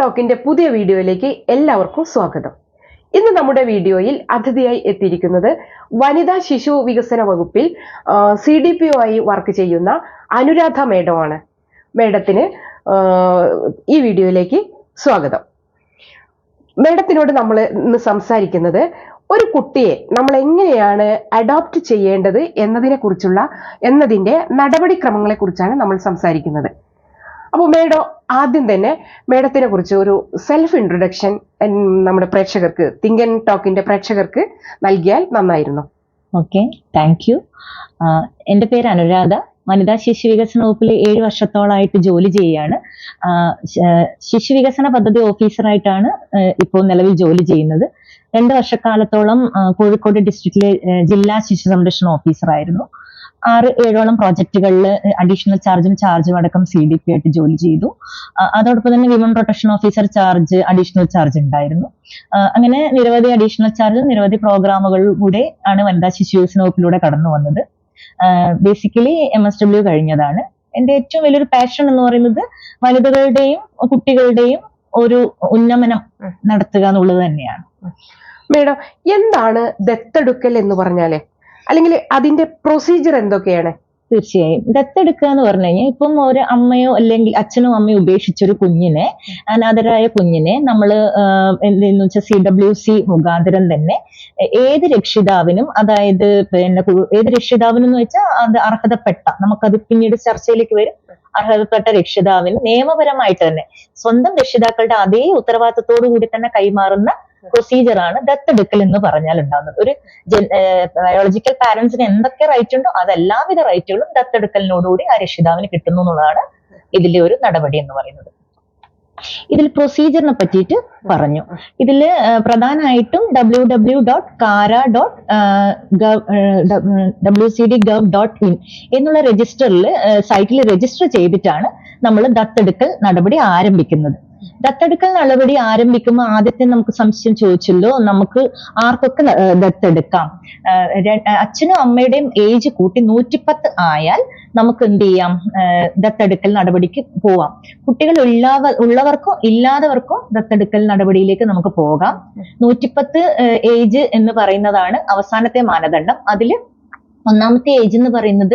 ടോക്കിന്റെ പുതിയ വീഡിയോയിലേക്ക് എല്ലാവർക്കും സ്വാഗതം. ഇന്ന് നമ്മുടെ വീഡിയോയിൽ അതിഥിയായി എത്തിയിരിക്കുന്നത് വനിതാ ശിശു വികസന വകുപ്പിൽ സി ഡി പി ആയി വർക്ക് ചെയ്യുന്ന അനുരാധ മേഡമാണ്. മേഡത്തിന് ഈ വീഡിയോയിലേക്ക് സ്വാഗതം. മേഡത്തിനോട് നമ്മൾ ഇന്ന് സംസാരിക്കുന്നത് ഒരു കുട്ടിയെ നമ്മൾ എങ്ങനെയാണ് അഡോപ്റ്റ് ചെയ്യേണ്ടത് എന്നതിനെ കുറിച്ചുള്ള എന്നതിന്റെ നടപടിക്രമങ്ങളെ കുറിച്ചാണ് നമ്മൾ സംസാരിക്കുന്നത്. അപ്പോൾ മേഡം ആദ്യം തന്നെ മേഡത്തിനെ കുറിച്ച് ഒരു സെൽഫ് ഇൻട്രൊഡക്ഷൻ നമ്മുടെ പ്രേക്ഷകർക്ക് തിങ്ക് ആൻഡ് ടോക്കിന്റെ പ്രേക്ഷകർക്ക് നൽകിയാൽ നന്നായിരുന്നു. ഓക്കെ താങ്ക് യു എന്റെ പേര് അനുരാധ. വനിതാ ശിശു വികസന വകുപ്പിൽ ഏഴ് വർഷത്തോളമായിട്ട് ജോലി ചെയ്യുകയാണ് ശിശു വികസന പദ്ധതി ഓഫീസറായിട്ടാണ് ഇപ്പോൾ നിലവിൽ ജോലി ചെയ്യുന്നത്. രണ്ട് വർഷക്കാലത്തോളം കോഴിക്കോട് ഡിസ്ട്രിക്റ്റിലെ ജില്ലാ ശിശു സംരക്ഷണ ഓഫീസറായിരുന്നു ആറ് ഏഴോളം പ്രോജക്റ്റുകളിൽ അഡീഷണൽ ചാർജും ചാർജും അടക്കം സി ഡി പി ആയിട്ട് ജോലി ചെയ്തു. അതോടൊപ്പം തന്നെ women protection officer charge additional charge ഉണ്ടായിരുന്നു. അങ്ങനെ നിരവധി അഡീഷണൽ ചാർജ് നിരവധി പ്രോഗ്രാമുകളിലൂടെ ആണ് വനിതാ ശിശു വകുപ്പിലൂടെ കടന്നു വന്നത്. ബേസിക്കലി എം എസ് ഡബ്ല്യു കഴിഞ്ഞതാണ്. എന്റെ ഏറ്റവും വലിയൊരു പാഷൻ എന്ന് പറയുന്നത് വനിതകളുടെയും കുട്ടികളുടെയും ഒരു ഉന്നമനം നടത്തുക എന്നുള്ളത് തന്നെയാണ്. മേഡം എന്താണ് ദത്തെടുക്കൽ എന്ന് പറഞ്ഞാൽ? അല്ലെങ്കിൽ അതിന്റെ പ്രൊസീജിയർ എന്തൊക്കെയാണ്? തീർച്ചയായും. ദത്തെടുക്കുക എന്ന് പറഞ്ഞു കഴിഞ്ഞാൽ ഇപ്പം ഒരു അമ്മയോ അല്ലെങ്കിൽ അച്ഛനോ അമ്മയോ ഉപേക്ഷിച്ച ഒരു കുഞ്ഞിനെ അനാഥരായ കുഞ്ഞിനെ നമ്മൾ എന്തെന്ന് വെച്ചാൽ സി ഡബ്ല്യു സി മുഖാന്തരം തന്നെ ഏത് രക്ഷിതാവിനും അതായത് പിന്നെ ഏത് രക്ഷിതാവിനും എന്ന് വെച്ചാൽ അത് അർഹതപ്പെട്ട നമുക്കത് പിന്നീട് ചർച്ചയിലേക്ക് വരും. അർഹതപ്പെട്ട രക്ഷിതാവിന് നിയമപരമായിട്ട് തന്നെ സ്വന്തം രക്ഷിതാക്കളുടെ അതേ ഉത്തരവാദിത്തത്തോടു കൂടി തന്നെ കൈമാറുന്ന പ്രൊസീജിയർ ആണ് ദത്തെടുക്കൽ എന്ന് പറഞ്ഞാൽ ഉണ്ടാകുന്നത് ഒരു ബയോളജിക്കൽ പാരന്റ്സിന് എന്തൊക്കെ റൈറ്റ് ഉണ്ടോ അതെല്ലാവിധ റൈറ്റുകളും ദത്തെടുക്കലിനോടുകൂടി ആ രക്ഷിതാവിന് കിട്ടുന്നു എന്നുള്ളതാണ് ഇതിലെ ഒരു നടപടി എന്ന് പറയുന്നത്. ഇതിൽ പ്രൊസീജിയറിനെ പറ്റിയിട്ട് പറഞ്ഞു. ഇതിൽ പ്രധാനമായിട്ടും W W dot CARA dot W C D gov dot in എന്നുള്ള രജിസ്റ്ററിൽ സൈറ്റിൽ രജിസ്റ്റർ ചെയ്തിട്ടാണ് നമ്മൾ ദത്തെടുക്കൽ നടപടി ആരംഭിക്കുന്നത്. ദത്തെടുക്കൽ നടപടി ആരംഭിക്കുമ്പോൾ ആദ്യത്തെ നമുക്ക് സംശയം ചോദിച്ചല്ലോ നമുക്ക് ആർക്കൊക്കെ ദത്തെടുക്കാം? അച്ഛനും അമ്മയുടെയും ഏജ് കൂട്ടി നൂറ്റിപ്പത്ത് ആയാൽ നമുക്ക് എന്ത് ചെയ്യാം? ദത്തെടുക്കൽ നടപടിക്ക് പോവാം. കുട്ടികൾ ഉള്ളവ ഉള്ളവർക്കോ ഇല്ലാത്തവർക്കോ ദത്തെടുക്കൽ നടപടിയിലേക്ക് നമുക്ക് പോകാം. നൂറ്റിപ്പത്ത് ഏജ് എന്ന് പറയുന്നതാണ് അവസാനത്തെ മാനദണ്ഡം. അതിൽ ഒന്നാമത്തെ ഏജ് എന്ന് പറയുന്നത്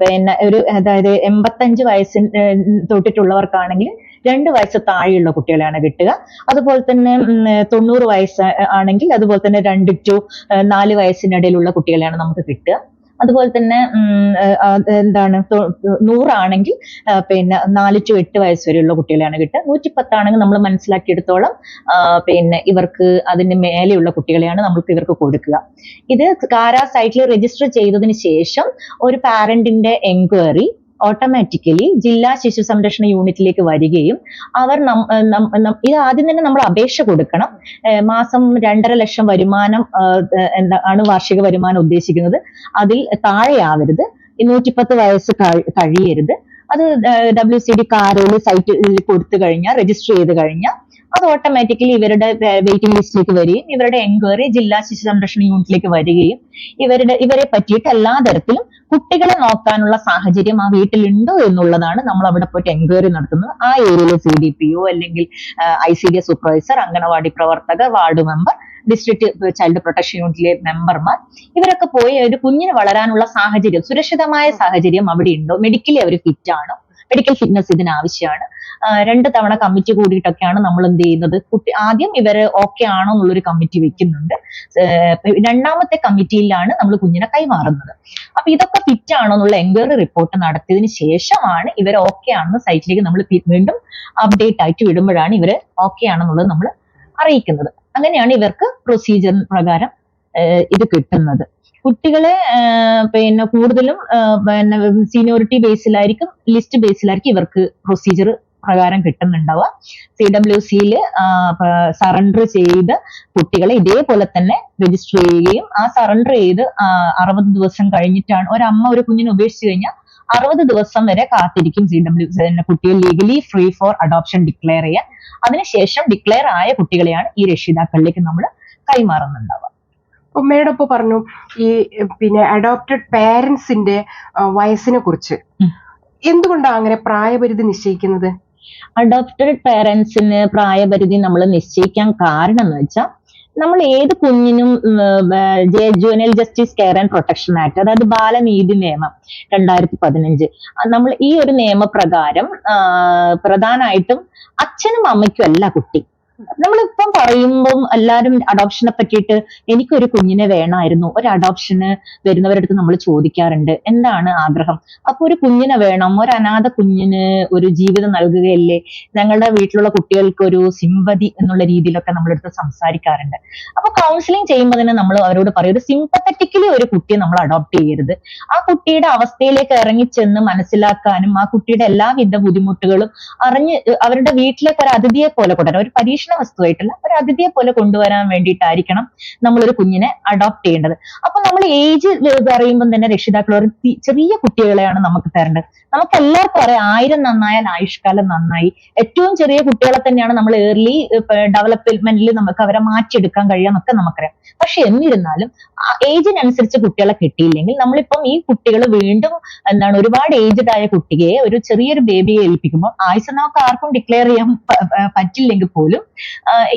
പിന്നെ ഒരു അതായത് എൺപത്തഞ്ച് വയസ്സിന് തൊട്ടിട്ടുള്ളവർക്കാണെങ്കിൽ രണ്ട് വയസ്സ് താഴെയുള്ള കുട്ടികളെയാണ് കിട്ടുക. അതുപോലെ തന്നെ തൊണ്ണൂറ് വയസ്സ് ആണെങ്കിൽ അതുപോലെ തന്നെ രണ്ട് ടു നാല് വയസ്സിനിടയിലുള്ള കുട്ടികളെയാണ് നമുക്ക് കിട്ടുക. അതുപോലെ തന്നെ എന്താണ് നൂറാണെങ്കിൽ പിന്നെ നാല് ടു എട്ട് വയസ്സ് വരെയുള്ള കുട്ടികളെയാണ് കിട്ടുക. നൂറ്റിപ്പത്താണെങ്കിൽ നമ്മൾ മനസ്സിലാക്കിയെടുത്തോളം പിന്നെ ഇവർക്ക് അതിന് മേലെയുള്ള കുട്ടികളെയാണ് നമ്മൾക്ക് ഇവർക്ക് കൊടുക്കുക. ഇത് കാരാ സൈറ്റിൽ രജിസ്റ്റർ ചെയ്തതിന് ശേഷം ഒരു പാരന്റിന്റെ എൻക്വയറി ഓട്ടോമാറ്റിക്കലി ജില്ലാ ശിശു സംരക്ഷണ യൂണിറ്റിലേക്ക് വരികയും അവർ ഇത് ആദ്യം തന്നെ നമ്മൾ അപേക്ഷ കൊടുക്കണം. മാസം രണ്ടര ലക്ഷം വരുമാനം ഏർ എന്താ ആണ് വാർഷിക വരുമാനം ഉദ്ദേശിക്കുന്നത്. അതിൽ താഴെയാവരുത്. നൂറ്റിപ്പത്ത് വയസ്സ് കഴി- കഴിയരുത്. അത് ഡബ്ല്യു സി ഡി കാരോൾ സൈറ്റിൽ കൊടുത്തു കഴിഞ്ഞാൽ രജിസ്റ്റർ ചെയ്ത് കഴിഞ്ഞാൽ അത് ഓട്ടോമാറ്റിക്കലി ഇവരുടെ വെയിറ്റിംഗ് ലിസ്റ്റിലേക്ക് വരികയും ഇവരുടെ എൻക്വയറി ജില്ലാ ശിശു സംരക്ഷണ യൂണിറ്റിലേക്ക് വരികയും ഇവരുടെ ഇവരെ പറ്റിയിട്ട് എല്ലാ തരത്തിലും കുട്ടികളെ നോക്കാനുള്ള സാഹചര്യം ആ വീട്ടിലുണ്ടോ എന്നുള്ളതാണ് നമ്മൾ അവിടെ പോയിട്ട് എൻക്വയറി നടത്തുന്നത്. ആ ഏരിയയിലെ സി ഡി പി ഒ അല്ലെങ്കിൽ I C D S supervisor anganwadi പ്രവർത്തകർ ward member district child protection യൂണിറ്റിലെ മെമ്പർമാർ ഇവരൊക്കെ പോയി ഒരു കുഞ്ഞിന് വളരാനുള്ള സാഹചര്യം സുരക്ഷിതമായ സാഹചര്യം അവിടെ ഉണ്ടോ? മെഡിക്കലി അവർ ഫിറ്റ് ആണോ? മെഡിക്കൽ ഫിറ്റ്നസ് ഇതിന് ആവശ്യമാണ് രണ്ട് തവണ കമ്മിറ്റി കൂടിയിട്ടൊക്കെയാണ് നമ്മൾ എന്ത് ചെയ്യുന്നത്? കുട്ടി ആദ്യം ഇവർ ഓക്കെ ആണോ എന്നുള്ളൊരു കമ്മിറ്റി വെക്കുന്നുണ്ട്. രണ്ടാമത്തെ കമ്മിറ്റിയിലാണ് നമ്മൾ കുഞ്ഞിനെ കൈമാറുന്നത്. അപ്പൊ ഇതൊക്കെ ഫിറ്റ് ആണോ എന്നുള്ള എൻക്വയറി റിപ്പോർട്ട് നടത്തിയതിന് ശേഷമാണ് ഇവർ ഓക്കെ ആണെന്ന് സൈറ്റിലേക്ക് നമ്മൾ വീണ്ടും അപ്ഡേറ്റ് ആയിട്ട് വിടുമ്പോഴാണ് ഇവർ ഓക്കെ ആണെന്നുള്ളത് നമ്മൾ അറിയിക്കുന്നത്. അങ്ങനെയാണ് ഇവർക്ക് പ്രൊസീജിയർ പ്രകാരം ഇത് കിട്ടുന്നത്. കുട്ടികളെ പിന്നെ കൂടുതലും പിന്നെ സീനിയോറിറ്റി ബേസിലായിരിക്കും ലിസ്റ്റ് ബേസിലായിരിക്കും ഇവർക്ക് പ്രൊസീജിയർ പ്രകാരം കിട്ടുന്നുണ്ടാവുക. സി ഡബ്ല്യു സിയിൽ സറണ്ടർ ചെയ്ത് കുട്ടികളെ ഇതേപോലെ തന്നെ രജിസ്റ്റർ ചെയ്യുകയും ആ സറണ്ടർ ചെയ്ത് അറുപത് ദിവസം കഴിഞ്ഞിട്ടാണ് ഒരമ്മ ഒരു കുഞ്ഞിനെ ഉപേക്ഷിച്ചു കഴിഞ്ഞാൽ അറുപത് ദിവസം വരെ കാത്തിരിക്കും സി ഡബ്ല്യു കുട്ടിയെ legally free for adoption declare ചെയ്യാൻ. അതിനുശേഷം ഡിക്ലെയർ ആയ കുട്ടികളെയാണ് ഈ രക്ഷിതാക്കളിലേക്ക് നമ്മൾ കൈമാറുന്നുണ്ടാവുക. ഒപ്പം പറഞ്ഞു ഈ പിന്നെ അഡോപ്റ്റഡ് പേരൻസിന്റെ വയസ്സിനെ കുറിച്ച്. എന്തുകൊണ്ടാണ് അങ്ങനെ പ്രായപരിധി നിശ്ചയിക്കുന്നത്? അഡോപ്റ്റഡ് പേരൻസിന് പ്രായപരിധി നമ്മൾ നിശ്ചയിക്കാൻ കാരണം എന്ന് വെച്ചാൽ നമ്മൾ ഏത് കുഞ്ഞിനും juvenile justice care and protection act അതായത് ബാലനീതി നിയമം രണ്ടായിരത്തി പതിനഞ്ച് നമ്മൾ ഈ ഒരു നിയമപ്രകാരം പ്രധാനമായിട്ടും അച്ഛനും അമ്മയ്ക്കും അല്ല കുട്ടി. നമ്മളിപ്പം പറയുമ്പം എല്ലാവരും അഡോപ്ഷനെ പറ്റിയിട്ട് എനിക്കൊരു കുഞ്ഞിനെ വേണമായിരുന്നു ഒരു അഡോപ്ഷന് വരുന്നവരുടെ അടുത്ത് നമ്മൾ ചോദിക്കാറുണ്ട്. എന്താണ് ആഗ്രഹം? അപ്പൊ ഒരു കുഞ്ഞിനെ വേണം. ഒരു അനാഥ കുഞ്ഞിന് ഒരു ജീവിതം നൽകുകയല്ലേ? ഞങ്ങളുടെ വീട്ടിലുള്ള കുട്ടികൾക്ക് ഒരു സിമ്പതി എന്നുള്ള രീതിയിലൊക്കെ നമ്മളെടുത്ത് സംസാരിക്കാറുണ്ട്. അപ്പൊ കൗൺസിലിംഗ് ചെയ്യുമ്പോൾ തന്നെ നമ്മൾ അവരോട് പറയും ഒരു സിമ്പത്തറ്റിക്കലി ഒരു കുട്ടിയെ നമ്മൾ അഡോപ്റ്റ് ചെയ്യരുത്. ആ കുട്ടിയുടെ അവസ്ഥയിലേക്ക് ഇറങ്ങിച്ചെന്ന് മനസ്സിലാക്കാനും ആ കുട്ടിയുടെ എല്ലാവിധ ബുദ്ധിമുട്ടുകളും അറിഞ്ഞ് അവരുടെ വീട്ടിലേക്ക് ഒരു അതിഥിയെ പോലെ കൊണ്ടുവരാൻ ഒരു പരീക്ഷണ വസ്തുവായിട്ടല്ല ഒരു അതിഥിയെ പോലെ കൊണ്ടുവരാൻ വേണ്ടിയിട്ടായിരിക്കണം ഒരു കുഞ്ഞിനെ അഡോപ്റ്റ് ചെയ്യേണ്ടത്. അപ്പൊ നമ്മൾ ഏജ് പറയുമ്പോൾ തന്നെ രക്ഷിതാക്കൾ ചെറിയ കുട്ടികളെയാണ് നമുക്ക് തരേണ്ടത്. നമുക്ക് എല്ലാവർക്കും അറിയാം ആയിരം നന്നായാൽ ആയുഷ്കാലം നന്നായി. ഏറ്റവും ചെറിയ കുട്ടികളെ തന്നെയാണ് നമ്മൾ ഏർലി ഡെവലപ്മെന്റിൽ നമുക്ക് അവരെ മാറ്റിയെടുക്കാൻ കഴിയാന്നൊക്കെ നമുക്കറിയാം. പക്ഷെ എന്നിരുന്നാലും ഏജിനനുസരിച്ച് കുട്ടികളെ കിട്ടിയില്ലെങ്കിൽ നമ്മളിപ്പം ഈ കുട്ടികൾ വീണ്ടും എന്താണ് ഒരുപാട് ഏജ്ഡ് ആയ കുട്ടിയെ ഒരു ചെറിയൊരു ബേബിയെ ഏൽപ്പിക്കുമ്പോൾ ആയുസ് നമുക്ക് ആർക്കും ഡിക്ലെയർ ചെയ്യാൻ പറ്റില്ലെങ്കിൽ പോലും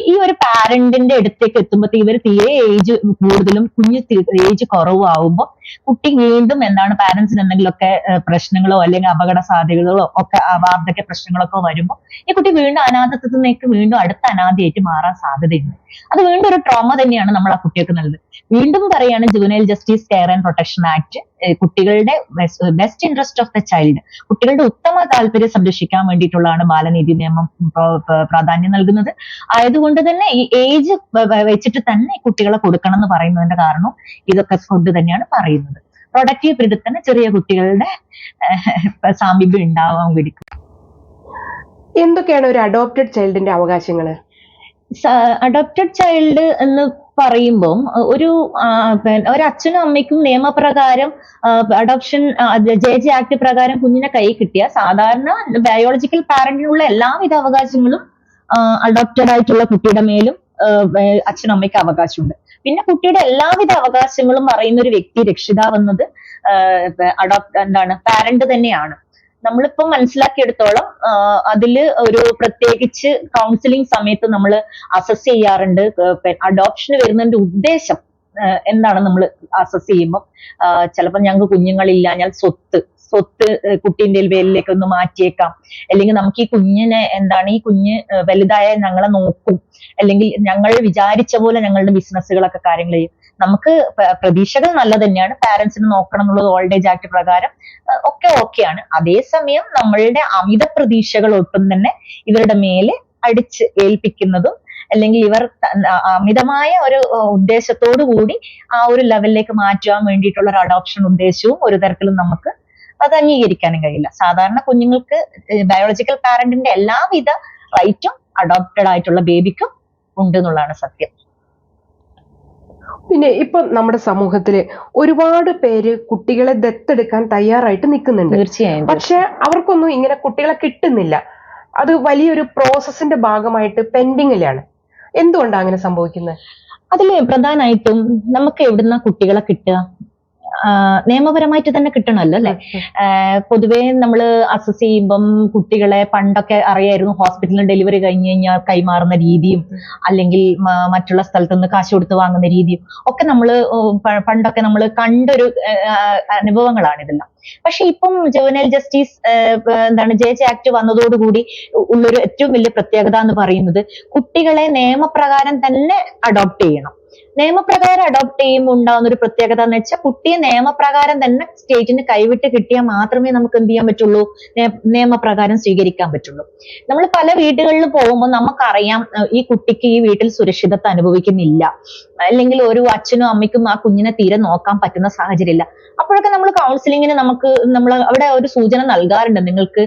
ഈ ഒരു പാരന്റിന്റെ അടുത്തേക്ക് എത്തുമ്പോഴത്തേ ഇവർ തീരെ ഏജ് കൂടുതലും കുഞ്ഞ് ഏജ് കുറവാകുമ്പോൾ കുട്ടി വീണ്ടും എന്താണ് പാരന്റ്സിന് എന്തെങ്കിലുമൊക്കെ പ്രശ്നങ്ങളോ അല്ലെങ്കിൽ അപകട സാധ്യതകളോ ഒക്കെ വാർദ്ധക്യ പ്രശ്നങ്ങളൊക്കെ വരുമ്പോൾ ഈ കുട്ടി വീണ്ടും അനാഥത്വത്തിലേക്ക് വീണ്ടും അടുത്ത അനാഥയായിട്ട് മാറാൻ സാധ്യതയുണ്ട്. അത് വീണ്ടും ഒരു ട്രോമ തന്നെയാണ് നമ്മൾ ആ കുട്ടികൾക്ക് നൽകുന്നത്. വീണ്ടും പറയാണ് juvenile justice care and protection act കുട്ടികളുടെ best interest of the child കുട്ടികളുടെ ഉത്തമ താല്പര്യം സംരക്ഷിക്കാൻ വേണ്ടിയിട്ടുള്ളതാണ് ബാലനീതി നിയമം പ്ര- പ്ര- പ്രാധാന്യം നൽകുന്നത്. ആയതുകൊണ്ട് തന്നെ ഈ ഏജ് വെച്ചിട്ട് തന്നെ കുട്ടികളെ കൊടുക്കണം എന്ന് പറയുന്നതിന്റെ കാരണം ഇതൊക്കെ കൊണ്ട് തന്നെയാണ് പറയുന്നത്. പ്രൊഡക്റ്റീവ് പീരീഡിൽ തന്നെ ചെറിയ കുട്ടികളുടെ സാമീപ്യം ഉണ്ടാവാൻ വേണ്ടി എന്തൊക്കെയാണ് ഒരു അഡോപ്റ്റഡ് ചൈൽഡിന്റെ അവകാശങ്ങൾ അഡോപ്റ്റഡ് ചൈൽഡ് എന്ന് പറയുമ്പം ഒരു ഒരച്ഛനും അമ്മയ്ക്കും നിയമപ്രകാരം അഡോപ്ഷൻ ജെ ജെ ആക്ട് പ്രകാരം കുഞ്ഞിനെ കൈ കിട്ടിയ സാധാരണ ബയോളജിക്കൽ പാരന്റിനുള്ള എല്ലാവിധ അവകാശങ്ങളും അഡോപ്റ്റഡ് ആയിട്ടുള്ള കുട്ടിയുടെ മേലും അച്ഛനും അമ്മയ്ക്ക് അവകാശമുണ്ട്. പിന്നെ കുട്ടിയുടെ എല്ലാവിധ അവകാശങ്ങളും പറയുന്ന ഒരു വ്യക്തി രക്ഷിതാവെന്നത് അഡോപ്റ്റ് എന്താണ് പാരന്റ് തന്നെയാണ്. നമ്മളിപ്പം മനസ്സിലാക്കിയെടുത്തോളം അതിൽ ഒരു പ്രത്യേകിച്ച് കൗൺസിലിംഗ് സമയത്ത് നമ്മൾ അസസ് ചെയ്യാറുണ്ട്. അഡോപ്ഷന് വരുന്നതിന്റെ ഉദ്ദേശം എന്താണ് നമ്മൾ അസസ് ചെയ്യുമ്പോൾ ചിലപ്പോൾ ഞങ്ങൾക്ക് കുഞ്ഞുങ്ങളില്ല ഞാൻ സ്വത്ത് സ്വത്ത് ഏഹ് കുട്ടീന്റെ പേരിലേക്ക് ഒന്ന് മാറ്റിയേക്കാം. അല്ലെങ്കിൽ നമുക്ക് ഈ കുഞ്ഞിനെ എന്താണ് ഈ കുഞ്ഞ് വലുതായ ഞങ്ങളെ നോക്കും. അല്ലെങ്കിൽ ഞങ്ങൾ വിചാരിച്ച പോലെ ഞങ്ങളുടെ ബിസിനസ്സുകളൊക്കെ കാര്യങ്ങൾ ചെയ്യും. നമുക്ക് പ്രതീക്ഷകൾ നല്ല തന്നെയാണ്. പാരന്റ്സിന് നോക്കണം എന്നുള്ളത് ഓൾഡ് ഏജ് ആക്ട് പ്രകാരം ഒക്കെ ഓക്കെയാണ് അതേസമയം നമ്മളുടെ അമിത പ്രതീക്ഷകൾ ഒട്ടും തന്നെ ഇവരുടെ മേലെ അടിച്ച് ഏൽപ്പിക്കുന്നതും അല്ലെങ്കിൽ ഇവർ അമിതമായ ഒരു ഉദ്ദേശത്തോടു കൂടി ആ ഒരു ലെവലിലേക്ക് മാറ്റുവാൻ വേണ്ടിയിട്ടുള്ള ഒരു അഡോപ്ഷൻ ഉദ്ദേശവും ഒരു തരത്തിലും നമുക്ക് അത് അംഗീകരിക്കാനും കഴിയില്ല. സാധാരണ കുഞ്ഞുങ്ങൾക്ക് ബയോളജിക്കൽ പാരന്റിന്റെ എല്ലാവിധ റൈറ്റും അഡോപ്റ്റഡ് ആയിട്ടുള്ള ബേബിക്കും ഉണ്ട് എന്നുള്ളതാണ് സത്യം. പിന്നെ ഇപ്പൊ നമ്മുടെ സമൂഹത്തിൽ ഒരുപാട് പേര് കുട്ടികളെ ദത്തെടുക്കാൻ തയ്യാറായിട്ട് നിൽക്കുന്നുണ്ട്. തീർച്ചയായും പക്ഷെ അവർക്കൊന്നും ഇങ്ങനെ കുട്ടികളെ കിട്ടുന്നില്ല. അത് വലിയൊരു പ്രോസസ്സിന്റെ ഭാഗമായിട്ട് പെൻഡിങ്ങിലാണ്. എന്തുകൊണ്ടാണ് അങ്ങനെ സംഭവിക്കുന്നത്? അതിൽ പ്രധാനമായിട്ടും നമുക്ക് എവിടുന്ന കുട്ടികളെ കിട്ടുക? നിയമപരമായിട്ട് തന്നെ കിട്ടണമല്ലോ അല്ലെ? പൊതുവേ നമ്മൾ അസസ് ചെയ്യുമ്പം കുട്ടികളെ പണ്ടൊക്കെ അറിയായിരുന്നു ഹോസ്പിറ്റലിൽ ഡെലിവറി കഴിഞ്ഞു കഴിഞ്ഞാൽ കൈമാറുന്ന രീതിയും അല്ലെങ്കിൽ മറ്റുള്ള സ്ഥലത്ത് നിന്ന് കാശ് കൊടുത്ത് വാങ്ങുന്ന രീതിയും ഒക്കെ നമ്മൾ പണ്ടൊക്കെ നമ്മൾ കണ്ടൊരു അനുഭവങ്ങളാണ് ഇതെല്ലാം. പക്ഷെ ഇപ്പം ജവനൽ ജസ്റ്റിസ് എന്താണ് ജെ ജെ ആക്ട് വന്നതോടുകൂടി ഉള്ളൊരു ഏറ്റവും വലിയ പ്രത്യേകത എന്ന് പറയുന്നത് കുട്ടികളെ നിയമപ്രകാരം തന്നെ അഡോപ്റ്റ് ചെയ്യണം. നിയമപ്രകാരം അഡോപ്റ്റ് ചെയ്യുമ്പോൾ ഉണ്ടാകുന്ന ഒരു പ്രത്യേകത എന്ന് വെച്ചാൽ കുട്ടിയെ നിയമപ്രകാരം തന്നെ സ്റ്റേറ്റിന് കൈവിട്ട് കിട്ടിയാൽ മാത്രമേ നമുക്ക് എന്ത് ചെയ്യാൻ പറ്റുള്ളൂ? നിയമപ്രകാരം സ്വീകരിക്കാൻ പറ്റുള്ളൂ. നമ്മൾ പല വീടുകളിൽ പോകുമ്പോൾ നമുക്കറിയാം ഈ കുട്ടിക്ക് ഈ വീട്ടിൽ സുരക്ഷിതത്വം അനുഭവിക്കുന്നില്ല. അല്ലെങ്കിൽ ഒരു അച്ഛനും അമ്മയ്ക്കും ആ കുഞ്ഞിനെ തീരെ നോക്കാൻ പറ്റുന്ന സാഹചര്യം ഇല്ല അപ്പോഴൊക്കെ നമ്മൾ കൗൺസിലിങ്ങിന് നമുക്ക് നമ്മൾ അവിടെ ഒരു സൂചന നൽകാറുണ്ട്. നിങ്ങൾക്ക്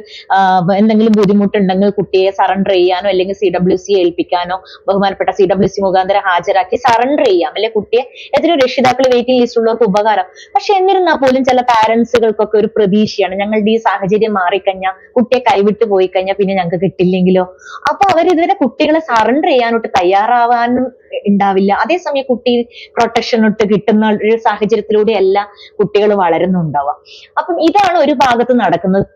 എന്തെങ്കിലും ബുദ്ധിമുട്ടുണ്ടെങ്കിൽ കുട്ടിയെ സറണ്ടർ ചെയ്യാനോ അല്ലെങ്കിൽ സി ഏൽപ്പിക്കാനോ ബഹുമാനപ്പെട്ട സി മുഖാന്തരം ഹാജരാക്കി സറണ്ടർ ചെയ്യാം. അല്ലെ കുട്ടിയെ? എത്രയോ രക്ഷിതാക്കൾ വെയിറ്റിംഗ് ലിസ്റ്റുള്ളവർക്ക് ഉപകാരം. പക്ഷെ എന്നിരുന്നാൽ പോലും ചില പാരന്റ്സുകൾക്കൊക്കെ ഒരു പ്രതീക്ഷയാണ്. ഞങ്ങളുടെ ഈ സാഹചര്യം മാറിക്കഴിഞ്ഞാൽ കുട്ടിയെ കൈവിട്ട് പോയി കഴിഞ്ഞാൽ പിന്നെ ഞങ്ങൾക്ക് കിട്ടില്ലെങ്കിലോ? അപ്പൊ അവർ ഇതുവരെ കുട്ടികളെ സറണ്ടർ ചെയ്യാനോട്ട് തയ്യാറാവാനും ഉണ്ടാവില്ല. അതേസമയം കുട്ടി പ്രൊട്ടക്ഷൻ ഒട്ട് കിട്ടുന്ന ഒരു സാഹചര്യത്തിലൂടെയല്ല കുട്ടികൾ വളരുന്നുണ്ടാവുക. അപ്പം ഇതാണ് ഒരു ഭാഗത്ത് നടക്കുന്നത്.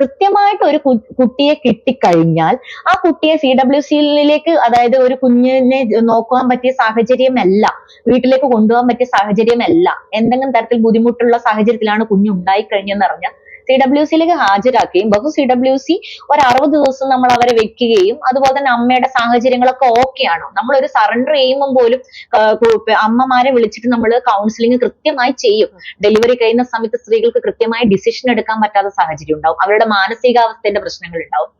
കൃത്യമായിട്ട് ഒരു കുട്ടിയെ കിട്ടിക്കഴിഞ്ഞാൽ ആ കുട്ടിയെ ഡബ്ല്യു സിയിലേക്ക് അതായത് ഒരു കുഞ്ഞിനെ നോക്കുവാൻ പറ്റിയ സാഹചര്യമല്ല വീട്ടിലേക്ക് കൊണ്ടുപോകാൻ പറ്റിയ സാഹചര്യമല്ല എന്തെങ്കിലും തരത്തിൽ ബുദ്ധിമുട്ടുള്ള സാഹചര്യത്തിലാണ് കുഞ്ഞ് ഉണ്ടായി കഴിഞ്ഞെന്ന് അറിഞ്ഞാൽ സി ഡബ്ല്യു സിയിലേക്ക് ഹാജരാക്കുകയും ബഹു സി ഡബ്ല്യു സി ഒരു അറുപത് ദിവസം നമ്മൾ അവരെ വെക്കുകയും അതുപോലെ തന്നെ അമ്മയുടെ സാഹചര്യങ്ങളൊക്കെ ഓക്കെ ആണോ? നമ്മൾ ഒരു സറണ്ടർ ചെയ്യുമ്പോൾ പോലും അമ്മമാരെ വിളിച്ചിട്ട് നമ്മൾ കൗൺസിലിംഗ് കൃത്യമായി ചെയ്യും. ഡെലിവറി കഴിയുന്ന സമയത്ത് സ്ത്രീകൾക്ക് കൃത്യമായി ഡിസിഷൻ എടുക്കാൻ പറ്റാത്ത സാഹചര്യം ഉണ്ടാവും. അവരുടെ മാനസികാവസ്ഥയുടെ പ്രശ്നങ്ങൾ ഉണ്ടാവും.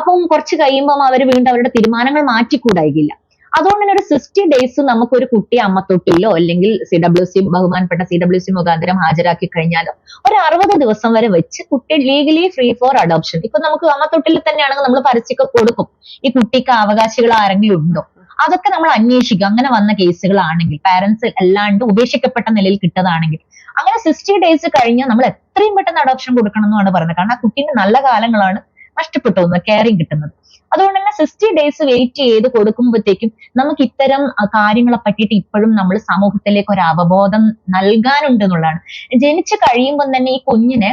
അപ്പം കുറച്ച് കഴിയുമ്പം അവർ വീണ്ടും അവരുടെ തീരുമാനങ്ങൾ മാറ്റിക്കൂടായില്ല അതുകൊണ്ട് തന്നെ ഒരു സിക്സ്റ്റി ഡേയ്സ് നമുക്ക് ഒരു കുട്ടിയെ അമ്മത്തൊട്ടിലോ അല്ലെങ്കിൽ സി ഡബ്ല്യു സി ബഹുമാനപ്പെട്ട സി ഡബ്ല്യു സി മുഖാന്തരം ഹാജരാക്കി കഴിഞ്ഞാലോ ഒരു അറുപത് ദിവസം വരെ വെച്ച് കുട്ടി ലീഗലി ഫ്രീ ഫോർ അഡോപ്ഷൻ ഇപ്പൊ നമുക്ക് അമ്മത്തൊട്ടിൽ തന്നെയാണെങ്കിൽ നമ്മൾ പരസ്യമൊക്കെ കൊടുക്കും. ഈ കുട്ടിക്ക് അവകാശികൾ ആരെങ്കിലും ഉണ്ടോ? അതൊക്കെ നമ്മൾ അന്വേഷിക്കും. അങ്ങനെ വന്ന കേസുകളാണെങ്കിൽ പാരന്റ്സ് അല്ലാണ്ട് ഉപേക്ഷിക്കപ്പെട്ട നിലയിൽ കിട്ടതാണെങ്കിൽ. അങ്ങനെ സിക്സ്റ്റി ഡേയ്സ് കഴിഞ്ഞാൽ നമ്മൾ എത്രയും പെട്ടെന്ന് അഡോപ്ഷൻ കൊടുക്കണം എന്നാണ് പറയുന്നത് കാരണം ആ കുട്ടീന്റെ നല്ല കാലങ്ങളാണ് നഷ്ടപ്പെട്ടു പോകുന്നത് കെയറിങ് കിട്ടുന്നത്. അതുകൊണ്ട് തന്നെ സിക്സ്റ്റി ഡേയ്സ് വെയിറ്റ് ചെയ്ത് കൊടുക്കുമ്പോഴത്തേക്കും നമുക്ക് ഇത്തരം കാര്യങ്ങളെ പറ്റിയിട്ട് ഇപ്പോഴും നമ്മൾ സമൂഹത്തിലേക്ക് ഒരു അവബോധം നൽകാനുണ്ട് എന്നുള്ളതാണ്. ജനിച്ചു കഴിയുമ്പോൾ തന്നെ ഈ കുഞ്ഞിനെ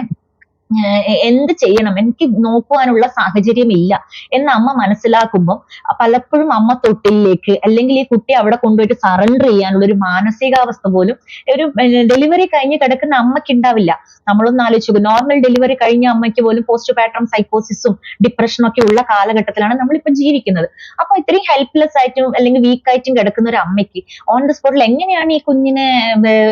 എന്ത് ചെയ്യണം? എനിക്ക് നോക്കുവാനുള്ള സാഹചര്യം ഇല്ല. എന്ന് അമ്മ മനസ്സിലാക്കുമ്പോൾ പലപ്പോഴും അമ്മ തൊട്ടിലേക്ക് അല്ലെങ്കിൽ ഈ കുട്ടി അവിടെ കൊണ്ടുപോയിട്ട് സറണ്ടർ ചെയ്യാനുള്ള ഒരു മാനസികാവസ്ഥ പോലും ഒരു ഡെലിവറി കഴിഞ്ഞ് കിടക്കുന്ന അമ്മയ്ക്ക് ഉണ്ടാവില്ല. നമ്മളൊന്ന് ആലോചിച്ചു നോർമൽ ഡെലിവറി കഴിഞ്ഞ അമ്മയ്ക്ക് പോലും പോസ്റ്റ് പാട്രം സൈക്കോസിസും ഡിപ്രഷനും ഒക്കെ ഉള്ള കാലഘട്ടത്തിലാണ് നമ്മളിപ്പോ ജീവിക്കുന്നത്. അപ്പൊ ഇത്രയും ഹെൽപ്ലെസ് ആയിട്ടും അല്ലെങ്കിൽ വീക്ക് ആയിട്ടും കിടക്കുന്ന ഒരു അമ്മയ്ക്ക് ഓൺ ദ സ്പോട്ടിൽ എങ്ങനെയാണ് ഈ കുഞ്ഞിനെ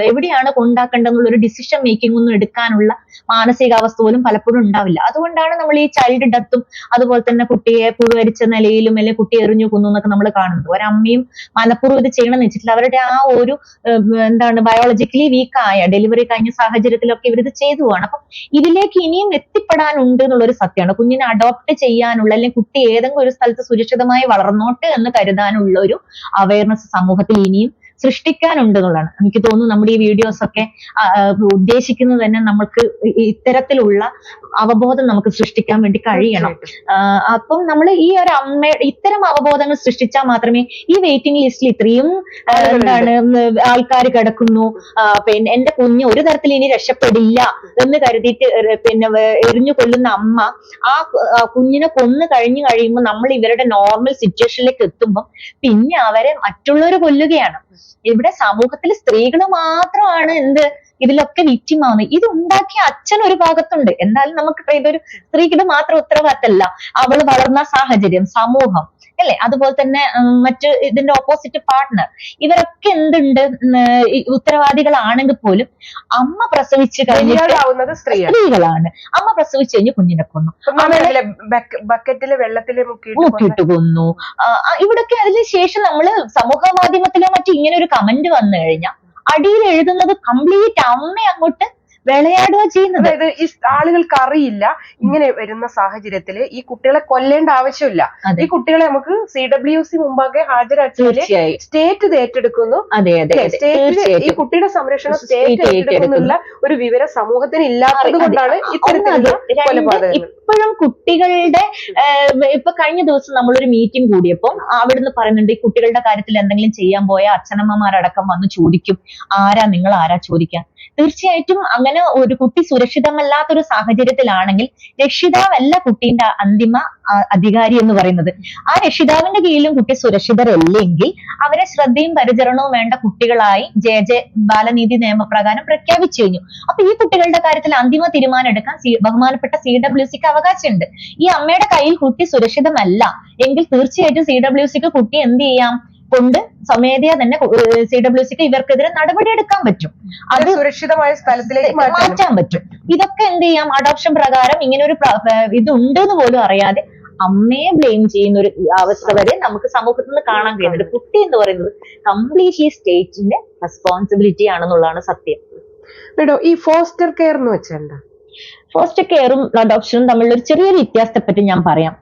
എവിടെയാണ് എവിടെയാണ് കൊണ്ടാക്കേണ്ടതെന്നുള്ള ഒരു ഡിസിഷൻ മേക്കിംഗ് ഒന്നും എടുക്കാനുള്ള മാനസികാവസ്ഥ പോലും പലപ്പോഴും ഉണ്ടാവില്ല. അതുകൊണ്ടാണ് നമ്മൾ ഈ ചൈൽഡ് ഡെത്തും അതുപോലെ തന്നെ കുട്ടിയെ പുഴുവരിച്ച നിലയിലും അല്ലെങ്കിൽ കുട്ടി എറിഞ്ഞു കൊന്നു എന്നൊക്കെ നമ്മൾ കാണുന്നത്. ഒരമ്മയും മനഃപൂർവം ഇത് ചെയ്യണമെന്ന് വെച്ചിട്ടില്ല. അവരുടെ ആ ഒരു എന്താണ് ബയോളജിക്കലി വീക്ക് ആയ ഡെലിവറി കഴിഞ്ഞ സാഹചര്യത്തിലൊക്കെ ഇവരിത് ചെയ്തു പോവാണ്. അപ്പം ഇതിലേക്ക് ഇനിയും എത്തിപ്പെടാനുണ്ട് എന്നുള്ളൊരു സത്യമാണ്. കുഞ്ഞിനെ അഡോപ്റ്റ് ചെയ്യാനുള്ള അല്ലെങ്കിൽ കുട്ടി ഏതെങ്കിലും ഒരു സ്ഥലത്ത് സുരക്ഷിതമായി വളർന്നോട്ടെ എന്ന് കരുതാനുള്ള ഒരു അവയർനെസ് സമൂഹത്തിൽ ഇനിയും സൃഷ്ടിക്കാനുണ്ട് എന്നുള്ളതാണ് എനിക്ക് തോന്നുന്നു നമ്മുടെ ഈ വീഡിയോസ് ഒക്കെ ഉദ്ദേശിക്കുന്നത് തന്നെ നമ്മൾക്ക് ഇത്തരത്തിലുള്ള അവബോധം നമുക്ക് സൃഷ്ടിക്കാൻ വേണ്ടി കഴിയണം. അപ്പോൾ അപ്പം നമ്മൾ ഈ ഒരു അമ്മ ഇത്തരം അവബോധങ്ങൾ സൃഷ്ടിച്ചാൽ മാത്രമേ ഈ വെയിറ്റിംഗ് ലിസ്റ്റിൽ ഇത്രയും. എന്താണ് ആൾക്കാർ കിടക്കുന്നു. പിന്നെ എന്റെ കുഞ്ഞ് ഒരു തരത്തിൽ ഇനി രക്ഷപ്പെടില്ല എന്ന് കരുതിയിട്ട് പിന്നെ എറിഞ്ഞു കൊല്ലുന്ന അമ്മ ആ ആ കുഞ്ഞിനെ കൊന്നു കഴിഞ്ഞു കഴിയുമ്പോൾ നമ്മൾ ഇവരുടെ നോർമൽ സിറ്റുവേഷനിലേക്ക് എത്തുമ്പോൾ പിന്നെ അവരെ മറ്റുള്ളവർ കൊല്ലുകയാണ്. ഇവിടെ സമൂഹത്തിൽ സ്ത്രീകൾ മാത്രമാണ് എന്ത് ഇതിലൊക്കെ ആവുന്നത് ഇത് ഉണ്ടാക്കിയ അച്ഛൻ ഒരു ഭാഗത്തുണ്ട്. എന്തായാലും നമുക്ക് ഇതൊരു സ്ത്രീയുടെ മാത്രം ഉത്തരവാദിത്തമല്ല അവൾ വളർന്ന സാഹചര്യം സമൂഹം അല്ലെ? അതുപോലെ തന്നെ മറ്റു ഇതിന്റെ ഓപ്പോസിറ്റ് പാർട്ട്ണർ ഇവരൊക്കെ എന്തുണ്ട്? ഉത്തരവാദികളാണെങ്കിൽ പോലും അമ്മ പ്രസവിച്ച് കഴിഞ്ഞിട്ട് സ്ത്രീകളാണ്. അമ്മ പ്രസവിച്ച് കഴിഞ്ഞ് കുഞ്ഞിനെ കൊന്നു. ബക്കറ്റിൽ വെള്ളത്തിൽ മുക്കിയിട്ട് കൊന്ന- ഇവിടൊക്കെ അതിന് ശേഷം നമ്മൾ സമൂഹ മാധ്യമത്തിലോ മറ്റോ ഇങ്ങനെ ഒരു കമന്റ് വന്നു കഴിഞ്ഞാൽ അടിയിൽ എഴുതുന്നത് കംപ്ലീറ്റ് അമ്മ അങ്ങോട്ട് വിളയാടുക ചെയ്യുന്നത്. അതായത് ഈ ആളുകൾക്ക് അറിയില്ല ഇങ്ങനെ വരുന്ന സാഹചര്യത്തിൽ ഈ കുട്ടികളെ കൊല്ലേണ്ട ആവശ്യമില്ല. ഈ കുട്ടികളെ നമുക്ക് സി ഡബ്ല്യു സി മുമ്പാകെ ഹാജരാക്കിയാൽ സ്റ്റേറ്റ് ഇത് ഏറ്റെടുക്കുന്നു. അതെ അതെ സ്റ്റേറ്റ് ഈ കുട്ടിയുടെ സംരക്ഷണം സ്റ്റേറ്റ് ഏറ്റെടുക്കുന്നുള്ള ഒരു വിവരം സമൂഹത്തിന് ഇല്ലാത്തത് കൊണ്ടാണ് ഇത്തരത്തിലുള്ള. ഇപ്പോഴും കുട്ടികളുടെ ഇപ്പൊ കഴിഞ്ഞ ദിവസം നമ്മളൊരു മീറ്റിംഗ് കൂടിയപ്പോൾ അവിടുന്ന് പറയുന്നുണ്ട് ഈ കുട്ടികളുടെ കാര്യത്തിൽ എന്തെങ്കിലും ചെയ്യാൻ പോയ അച്ഛനമ്മമാരടക്കം വന്ന് ചോദിക്കും. ആരാ നിങ്ങൾ ആരാ ചോദിക്കാൻ? തീർച്ചയായിട്ടും അങ്ങനെ ഒരു കുട്ടി സുരക്ഷിതമല്ലാത്ത ഒരു സാഹചര്യത്തിലാണെങ്കിൽ രക്ഷിതാവല്ല കുട്ടീന്റെ അന്തിമ അധികാരി എന്ന് പറയുന്നത്. ആ രക്ഷിതാവിന്റെ കീഴിലും കുട്ടി സുരക്ഷിതരല്ലെങ്കിൽ അവരെ ശ്രദ്ധയും പരിചരണവും വേണ്ട കുട്ടികളായി ജെ ജെ ബാലനീതി നിയമപ്രകാരം പ്രഖ്യാപിച്ചു കഴിഞ്ഞു. അപ്പൊ ഈ കുട്ടികളുടെ കാര്യത്തിൽ അന്തിമ തീരുമാനം എടുക്കാൻ ബഹുമാനപ്പെട്ട സി ഡബ്ല്യു സിക്ക് അവകാശമുണ്ട്. ഈ അമ്മയുടെ കയ്യിൽ കുട്ടി സുരക്ഷിതമല്ല എങ്കിൽ തീർച്ചയായിട്ടും സി ഡബ്ല്യു സിക്ക് കുട്ടി എന്ത് ചെയ്യാം? കൊണ്ട് സ്വമേധയാ തന്നെ സി ഡബ്ല്യു സിക്ക് ഇവർക്കെതിരെ നടപടിയെടുക്കാൻ പറ്റും. അത് സുരക്ഷിതമായ സ്ഥലത്തിലേക്ക് മാറ്റാൻ പറ്റും. ഇതൊക്കെ എന്ത് ചെയ്യാം? അഡോപ്ഷൻ പ്രകാരം ഇങ്ങനെ ഒരു ഇതുണ്ട് എന്ന് പോലും അറിയാതെ അമ്മയെ ബ്ലെയിം ചെയ്യുന്ന ഒരു അവസ്ഥ വരെ നമുക്ക് സമൂഹത്തിൽ നിന്ന് കാണാൻ കഴിയുന്നുണ്ട്. കുട്ടി എന്ന് പറയുന്നത് കംപ്ലീറ്റ്ലി സ്റ്റേറ്റിന്റെ റെസ്പോൺസിബിലിറ്റി ആണെന്നുള്ളതാണ് സത്യം. ഈ ഫോസ്റ്റർ കെയർ എന്ന് വെച്ചാൽ എന്താ? ഫോസ്റ്റർ കെയറും അഡോപ്ഷനും തമ്മിലുള്ള ഒരു ചെറിയൊരു വ്യത്യാസത്തെ പറ്റി ഞാൻ പറയാം.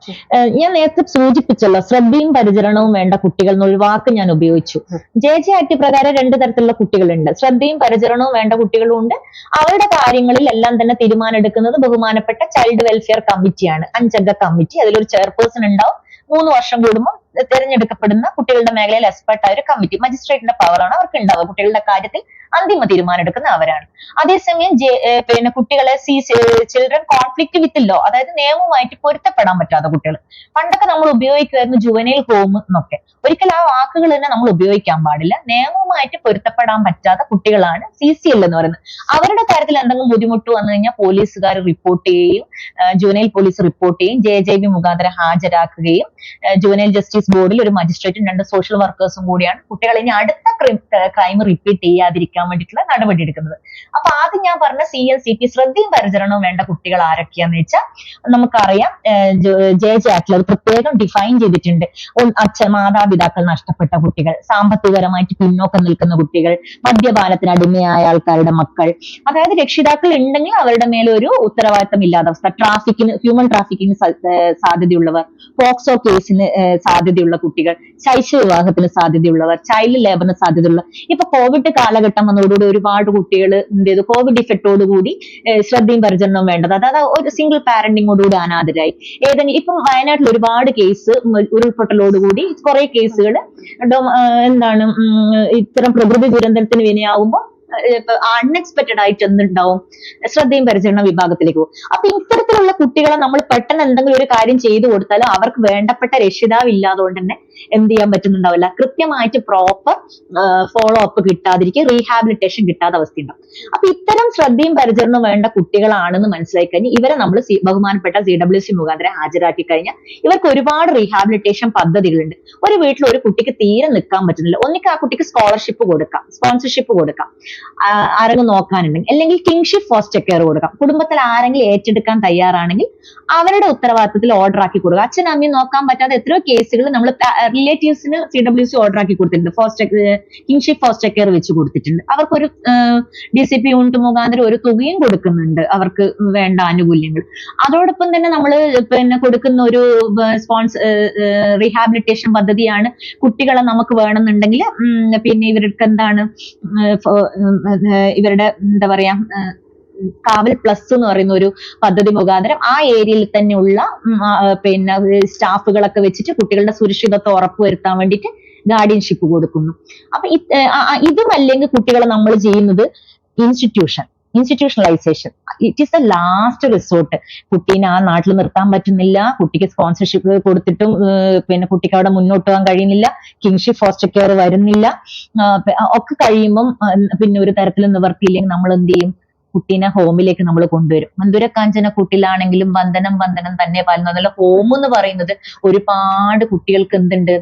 ഞാൻ നേരത്തെ സൂചിപ്പിച്ചല്ലോ ശ്രദ്ധയും പരിചരണവും വേണ്ട കുട്ടികൾ എന്നൊരു വാക്ക് ഞാൻ ഉപയോഗിച്ചു. ജെ ജെ ആക്ട് പ്രകാരം രണ്ട് തരത്തിലുള്ള കുട്ടികളുണ്ട്. ശ്രദ്ധയും പരിചരണവും വേണ്ട കുട്ടികളും ഉണ്ട് അവരുടെ കാര്യങ്ങളിൽ എല്ലാം തന്നെ തീരുമാനം എടുക്കുന്നത് ബഹുമാനപ്പെട്ട ചൈൽഡ് വെൽഫെയർ കമ്മിറ്റിയാണ് അഞ്ചംഗ കമ്മിറ്റി അതിലൊരു ചെയർപേഴ്സൺ ഉണ്ടാവും. മൂന്ന് വർഷം കൂടുമ്പോൾ തിരഞ്ഞെടുക്കപ്പെടുന്ന കുട്ടികളുടെ മേഖലയിൽ എക്സ്പെർട്ട് ആയ ഒരു കമ്മിറ്റി മജിസ്ട്രേറ്റിന്റെ പവറാണ് അവർക്ക് ഉണ്ടാവുക കുട്ടികളുടെ കാര്യത്തിൽ അന്തിമ തീരുമാനം എടുക്കുന്ന അവരാണ്. അതേസമയം പിന്നെ കുട്ടികളെ C children conflict with law അതായത് നിയമവുമായിട്ട് പൊരുത്തപ്പെടാൻ പറ്റാത്ത കുട്ടികൾ. പണ്ടൊക്കെ നമ്മൾ ഉപയോഗിക്കുമായിരുന്നു ജുവനയിൽ ഹോം എന്നൊക്കെ. ഒരിക്കലും ആ വാക്കുകൾ തന്നെ നമ്മൾ ഉപയോഗിക്കാൻ പാടില്ല. നിയമവുമായിട്ട് പൊരുത്തപ്പെടാൻ പറ്റാത്ത കുട്ടികളാണ് സി സി എൽ എന്ന് പറയുന്നത്. അവരുടെ കാര്യത്തിൽ എന്തെങ്കിലും ബുദ്ധിമുട്ട് വന്നു കഴിഞ്ഞാൽ പോലീസുകാർ റിപ്പോർട്ട് ചെയ്യുകയും ജുവനൈൽ പോലീസ് റിപ്പോർട്ട് ചെയ്യും ജെ ജെ ബി മുഖാന്തരം ഹാജരാക്കുകയും ജുവനൈൽ ജസ്റ്റിസ് ബോർഡിൽ ഒരു മജിസ്ട്രേറ്റും രണ്ട് സോഷ്യൽ വർക്കേഴ്സും കൂടിയാണ് കുട്ടികളെ ഇനി അടുത്ത ക്രൈം റിപ്പീറ്റ് ചെയ്യാതിരിക്കാൻ വേണ്ടിയിട്ടുള്ള നടപടി എടുക്കുന്നത്. അപ്പൊ ആദ്യം ഞാൻ പറഞ്ഞ സി സി പി ശ്രദ്ധയും പരിചരണവും വേണ്ട കുട്ടികൾ ആരൊക്കെയാന്ന് വെച്ചാൽ നമുക്കറിയാം ജോ- ആക്ടിൽ അത് പ്രത്യേകം ഡിഫൈൻ ചെയ്തിട്ടുണ്ട്. അച്ഛൻ മാതാപിതാക്കൾ നഷ്ടപ്പെട്ട കുട്ടികൾ സാമ്പത്തികപരമായിട്ട് പിന്നോക്കം നിൽക്കുന്ന കുട്ടികൾ മദ്യപാനത്തിന് അടിമയായ ആൾക്കാരുടെ മക്കൾ. അതായത് രക്ഷിതാക്കൾ ഉണ്ടെങ്കിൽ അവരുടെ മേലെ ഒരു ഉത്തരവാദിത്തം ഇല്ലാത്ത അവസ്ഥ ട്രാഫിക്കിന് ഹ്യൂമൻ ട്രാഫിക്കിന് സാധ്യതയുള്ളവർ. പോക്സോ കേസിന് ഏഹ് സാധ്യതയുള്ള കുട്ടികൾ ശൈശവ വിവാഹത്തിന് സാധ്യതയുള്ളവർ ചൈൽഡ് ലേബറിന് സാധ്യതയുള്ള ഇപ്പൊ കോവിഡ് കാലഘട്ടം വന്നതോടുകൂടി ഒരുപാട് കുട്ടികൾ എന്ത് ചെയ്തു? കോവിഡ് ഇഫക്റ്റോട് കൂടി ശ്രദ്ധയും പരിചരണവും വേണ്ടത്. അതായത് ഒരു സിംഗിൾ പാരന്റിങ്ങോടുകൂടി അനാഥരായി. ഏതെങ്കിലും ഇപ്പം വയനാട്ടിൽ ഒരുപാട് കേസ് ഉരുൾപൊട്ടലോടുകൂടി കുറെ കേസുകൾ എന്താണ് ഇത്തരം പ്രകൃതി ദുരന്തത്തിന് വിനയാവുമ്പോൾ അൺഎക്സ്പെക്ടഡ് ആയിട്ട് എന്തുണ്ടാവും? ശ്രദ്ധയും പരിചരണ വിഭാഗത്തിലേക്ക് പോകും. അപ്പൊ ഇത്തരത്തിലുള്ള കുട്ടികളെ നമ്മൾ പെട്ടെന്ന് എന്തെങ്കിലും ഒരു കാര്യം ചെയ്തു കൊടുത്താൽ അവർക്ക് വേണ്ടപ്പെട്ട രക്ഷിതാവ് കൊണ്ട് തന്നെ എന്ത് ചെയ്യാൻ പറ്റുന്നുണ്ടാവില്ല. കൃത്യമായിട്ട് പ്രോപ്പർ ഫോളോ അപ്പ് കിട്ടാതിരിക്കുക റീഹാബിലിറ്റേഷൻ കിട്ടാത്ത അവസ്ഥയുണ്ടാവും. അപ്പൊ ഇത്തരം ശ്രദ്ധയും പരിചരണവും വേണ്ട കുട്ടികളാണെന്ന് മനസ്സിലാക്കി കഴിഞ്ഞാൽ ഇവരെ നമ്മൾ ബഹുമാനപ്പെട്ട സി മുഖാന്തരം ഹാജരാക്കി കഴിഞ്ഞാൽ ഇവർക്ക് ഒരുപാട് റീഹാബിലിറ്റേഷൻ പദ്ധതികളുണ്ട്. ഒരു വീട്ടിൽ ഒരു കുട്ടിക്ക് തീരെ നിൽക്കാൻ പറ്റുന്നില്ല. ഒന്നിക്ക് ആ കുട്ടിക്ക് സ്കോളർഷിപ്പ് കൊടുക്കാം സ്പോൺസർഷിപ്പ് കൊടുക്കാം ആരെങ്കിലും നോക്കാനുണ്ടെങ്കിൽ അല്ലെങ്കിൽ കിങ്ഷിപ്പ് foster കെയർ കൊടുക്കാം. കുടുംബത്തിൽ ആരെങ്കിലും ഏറ്റെടുക്കാൻ തയ്യാറാണെങ്കിൽ അവരുടെ ഉത്തരവാദിത്തത്തിൽ ഓർഡർ ആക്കി കൊടുക്കുക. അച്ഛനും അമ്മയും നോക്കാൻ പറ്റാതെ എത്രയോ കേസുകൾ നമ്മൾ റിലേറ്റീവ്സിന് സി ഡബ്ല്യു സി ഓർഡർ ആക്കി കൊടുത്തിട്ടുണ്ട്. ഫോസ്റ്റർ കിങ്ഷിപ്പ് ഫോസ്റ്റർ കെയർ വെച്ച് കൊടുത്തിട്ടുണ്ട്. അവർക്കൊരു ഡി സി പി യൂണിറ്റ് മുഖാന്തരം ഒരു തുകയും കൊടുക്കുന്നുണ്ട് അവർക്ക് വേണ്ട ആനുകൂല്യങ്ങൾ. അതോടൊപ്പം തന്നെ നമ്മൾ പിന്നെ കൊടുക്കുന്ന ഒരു സ്പോൺസ് റീഹാബിലിറ്റേഷൻ പദ്ധതിയാണ് കുട്ടികളെ നമുക്ക് വേണമെന്നുണ്ടെങ്കിൽ പിന്നെ ഇവർക്ക് എന്താണ് ഇവരുടെ എന്താ പറയാ കാവൽ പ്ലസ് എന്ന് പറയുന്ന ഒരു പദ്ധതി മുഖാന്തരം ആ ഏരിയയിൽ തന്നെയുള്ള പിന്നെ സ്റ്റാഫുകളൊക്കെ വെച്ചിട്ട് കുട്ടികളുടെ സുരക്ഷിതത്വം ഉറപ്പുവരുത്താൻ വേണ്ടിയിട്ട് ഗാർഡിയൻഷിപ്പ് കൊടുക്കുന്നു. അപ്പൊ ഇത് അല്ലെങ്കിൽ കുട്ടികളെ നമ്മൾ ചെയ്യുന്നത് institution institutionalisation it is the last resort കുട്ടീനെ ആ നാട്ടിൽ നിർത്താൻ പറ്റുന്നില്ല കുട്ടിക്ക് സ്പോൺസർഷിപ്പ് കൊടുത്തിട്ടും പിന്നെ കുട്ടിക്ക് അവിടെ മുന്നോട്ട് പോകാൻ കഴിയുന്നില്ല കിങ്ഷിപ്പ് ഫോസ്റ്റർ കെയർ വരുന്നില്ല. ഒക്കെ കഴിയുമ്പം പിന്നെ ഒരു തരത്തിൽ നിവർത്തിയില്ലെങ്കിൽ നമ്മൾ എന്ത് ചെയ്യും? കുട്ടീനെ ഹോമിലേക്ക് നമ്മൾ കൊണ്ടുവരും. മധുര കാഞ്ചന കുട്ടിലാണെങ്കിലും വന്ദനം വന്ദനം തന്നെ പാലുന്നത് അല്ല ഹോം എന്ന് പറയുന്നത് ഒരുപാട് കുട്ടികൾക്ക് എന്തുണ്ട്?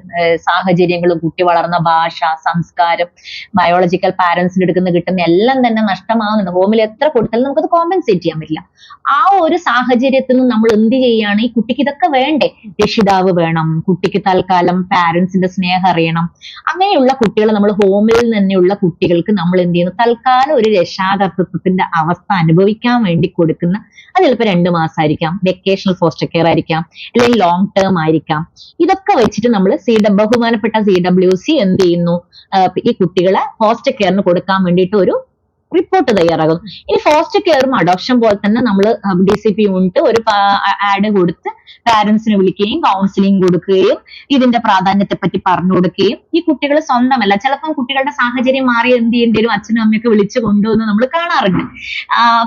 സാഹചര്യങ്ങളും കുട്ടി വളർന്ന ഭാഷ സംസ്കാരം ബയോളജിക്കൽ പാരന്റ്സിന് എടുക്കുന്ന കിട്ടുന്ന എല്ലാം തന്നെ നഷ്ടമാവുന്നുണ്ട്. ഹോമിൽ എത്ര കൊടുത്താലും നമുക്കത് കോമ്പൻസേറ്റ് ചെയ്യാൻ പറ്റില്ല. ആ ഒരു സാഹചര്യത്തിൽ നിന്ന് നമ്മൾ എന്ത് ചെയ്യാണ് ഈ കുട്ടിക്ക് ഇതൊക്കെ വേണ്ടേ? രക്ഷിതാവ് വേണം കുട്ടിക്ക് തൽക്കാലം പാരന്റ്സിന്റെ സ്നേഹം അറിയണം. അങ്ങനെയുള്ള കുട്ടികളെ നമ്മൾ ഹോമിൽ തന്നെയുള്ള കുട്ടികൾക്ക് നമ്മൾ എന്ത് ചെയ്യുന്നു? തൽക്കാലം ഒരു രക്ഷാകർത്തൃത്വത്തിന്റെ അവസ്ഥ അനുഭവിക്കാൻ വേണ്ടി കൊടുക്കുന്ന അത് ചിലപ്പോൾ രണ്ട് മാസമായിരിക്കാം വെക്കേഷണൽ ഫോസ്റ്റർ കെയർ ആയിരിക്കാം അല്ലെങ്കിൽ ലോങ് ടേം ആയിരിക്കാം. ഇതൊക്കെ വെച്ചിട്ട് നമ്മൾ ബഹുമാനപ്പെട്ട സി എന്ത് ചെയ്യുന്നു? ഈ കുട്ടികളെ ഫോസ്റ്റർ കെയറിന് കൊടുക്കാൻ വേണ്ടിയിട്ട് ഒരു റിപ്പോർട്ട് തയ്യാറാകുന്നു ഇനി ഫോസ്റ്റർ കെയറും അഡോപ്ഷൻ പോലെ തന്നെ നമ്മൾ ഡി സി പി യൂണിറ്റ് ഒരു ആഡ് കൊടുത്ത് പാരന്റ്സിനെ വിളിക്കുകയും കൗൺസിലിംഗ് കൊടുക്കുകയും ഇതിന്റെ പ്രാധാന്യത്തെ പറ്റി പറഞ്ഞു കൊടുക്കുകയും ഈ കുട്ടികൾ സ്വന്തമല്ല. ചിലപ്പം കുട്ടികളുടെ സാഹചര്യം മാറി എന്ത് ചെയ്യേണ്ടി വരും അച്ഛനും അമ്മയൊക്കെ വിളിച്ചു കൊണ്ടുവന്ന് നമ്മൾ കാണാറുണ്ട്.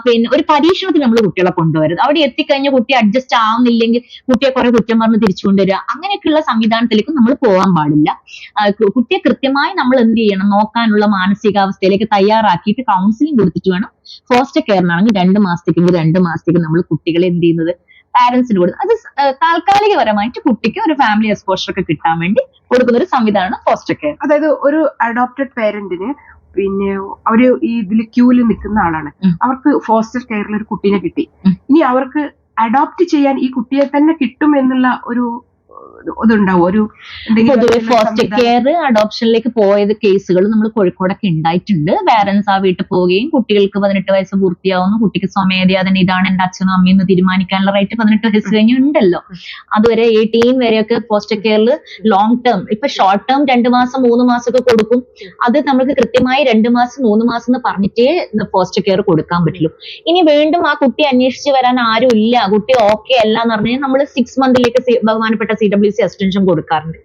പിന്നെ ഒരു പരീക്ഷണത്തിന് നമ്മൾ കുട്ടികളെ കൊണ്ടുവരുന്നത്. അവിടെ എത്തിക്കഴിഞ്ഞ് കുട്ടി അഡ്ജസ്റ്റ് ആവുന്നില്ലെങ്കിൽ കുട്ടിയെ കുറെ കുറ്റം പറഞ്ഞ് തിരിച്ചു കൊണ്ടുവരിക. അങ്ങനെയൊക്കെയുള്ള സംവിധാനത്തിലേക്ക് നമ്മൾ പോകാൻ പാടില്ല. കുട്ടിയെ കൃത്യമായി നമ്മൾ എന്ത് ചെയ്യണം? നോക്കാനുള്ള മാനസികാവസ്ഥയിലേക്ക് തയ്യാറാക്കിയിട്ട് കൗൺസിലിംഗ് കൊടുത്തിട്ട് വേണം ഫോസ്റ്റർ കെയറിനാണെങ്കിൽ രണ്ട് മാസത്തേക്കെങ്കിൽ രണ്ട് മാസത്തേക്ക് നമ്മൾ കുട്ടികളെ എന്ത് ചെയ്യുന്നത്? പാരന്റ്സിന് കൊടുക്കും അത് താൽക്കാലികപരമായിട്ട് കുട്ടിക്ക് ഒരു ഫാമിലി എക്സ്പോഷർ ഒക്കെ കിട്ടാൻ വേണ്ടി കൊടുക്കുന്ന ഒരു സംവിധാനമാണ് ഫോസ്റ്റർ കെയർ അതായത് ഒരു അഡോപ്റ്റഡ് പേരന്റിന് പിന്നെ അവർ ഈ ഇതിൽ ക്യൂവിൽ നിൽക്കുന്ന ആളാണ്. അവർക്ക് ഫോസ്റ്റർ കെയറിൽ ഒരു കുട്ടീനെ കിട്ടി. ഇനി അവർക്ക് അഡോപ്റ്റ് ചെയ്യാൻ ഈ കുട്ടിയെ തന്നെ കിട്ടും എന്നുള്ള ഒരു ഇതുണ്ടാവും ഒരു എന്തെങ്കിലും പൊതുവെ ഫോസ്റ്റർ കെയർ അഡോപ്ഷനിലേക്ക് പോയത് കേസുകൾ നമ്മൾ കോഴിക്കോടൊക്കെ ഉണ്ടായിട്ടുണ്ട്. പാരന്റ്സ് ആ വീട്ടിൽ പോവുകയും കുട്ടികൾക്ക് പതിനെട്ട് വയസ്സ് പൂർത്തിയാവുന്നു. കുട്ടിക്ക് സ്വമേധയാ തന്നെ ഇതാണ് എന്റെ അച്ഛനും അമ്മയും എന്ന് തീരുമാനിക്കാനുള്ള റൈറ്റ് പതിനെട്ട് വയസ്സ് കഴിഞ്ഞ് ഉണ്ടല്ലോ. അതുവരെ എയ്റ്റീൻ വരെയൊക്കെ ഫോസ്റ്റർ കെയറിൽ ലോങ് ടേം ഇപ്പൊ ഷോർട്ട് ടേം രണ്ട് മാസം മൂന്ന് മാസം ഒക്കെ കൊടുക്കും. അത് നമ്മൾക്ക് കൃത്യമായി രണ്ട് മാസം മൂന്ന് മാസം എന്ന് പറഞ്ഞിട്ടേ ഫോസ്റ്റർ കെയർ കൊടുക്കാൻ പറ്റുള്ളൂ. ഇനി വീണ്ടും ആ കുട്ടി അന്വേഷിച്ച് വരാൻ ആരും ഇല്ല കുട്ടി ഓക്കെ അല്ല എന്ന് പറഞ്ഞാൽ നമ്മൾ സിക്സ് മന്തിലേക്ക് ബഹുമാനപ്പെട്ട സി ഡബ്ല്യു സി എക്സ്റ്റൻഷൻ കൊടുക്കാറുണ്ട്.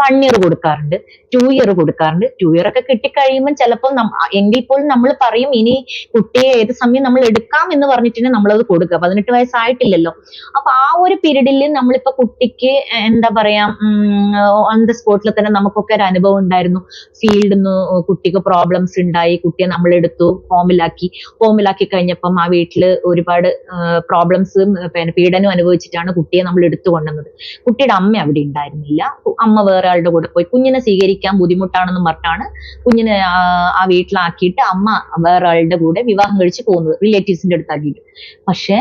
വൺ ഇയർ കൊടുക്കാറുണ്ട് ടു ഇയർ കൊടുക്കാറുണ്ട്. ടു ഇയർ ഒക്കെ കിട്ടിക്കഴിയുമ്പോൾ ചിലപ്പോൾ എങ്കിൽ പോലും നമ്മൾ പറയും ഇനി കുട്ടിയെ ഏത് സമയം നമ്മൾ എടുക്കാം എന്ന് പറഞ്ഞിട്ടുണ്ടെങ്കിൽ നമ്മളത് കൊടുക്കുക. പതിനെട്ട് വയസ്സായിട്ടില്ലല്ലോ. അപ്പൊ ആ ഒരു പീരീഡിൽ നമ്മളിപ്പോ കുട്ടിക്ക് എന്താ പറയാ ഓൺ ദ സ്പോട്ടിൽ തന്നെ നമുക്കൊക്കെ ഒരു അനുഭവം ഉണ്ടായിരുന്നു. ഫീൽഡിൽ നിന്ന് കുട്ടിക്ക് പ്രോബ്ലംസ് ഉണ്ടായി കുട്ടിയെ നമ്മൾ എടുത്തു ഫോമിലാക്കി ഫോമിലാക്കി കഴിഞ്ഞപ്പം ആ വീട്ടിൽ ഒരുപാട് പ്രോബ്ലംസും പീഡനം അനുഭവിച്ചിട്ടാണ് കുട്ടിയെ നമ്മൾ എടുത്തു കൊണ്ടുവന്നത്. കുട്ടിയുടെ അമ്മ അവിടെ ഉണ്ടായിരുന്നില്ല. അമ്മ വേറെ ആളുടെ കൂടെ പോയി. കുഞ്ഞിനെ സ്വീകരിക്കാൻ ബുദ്ധിമുട്ടാണെന്ന് പറഞ്ഞിട്ടാണ് കുഞ്ഞിനെ ആ വീട്ടിലാക്കിയിട്ട് അമ്മ വേറൊരാളുടെ കൂടെ വിവാഹം കഴിച്ച് പോകുന്നത് റിലേറ്റീവ്സിന്റെ അടുത്താക്കിയിട്ട്. പക്ഷേ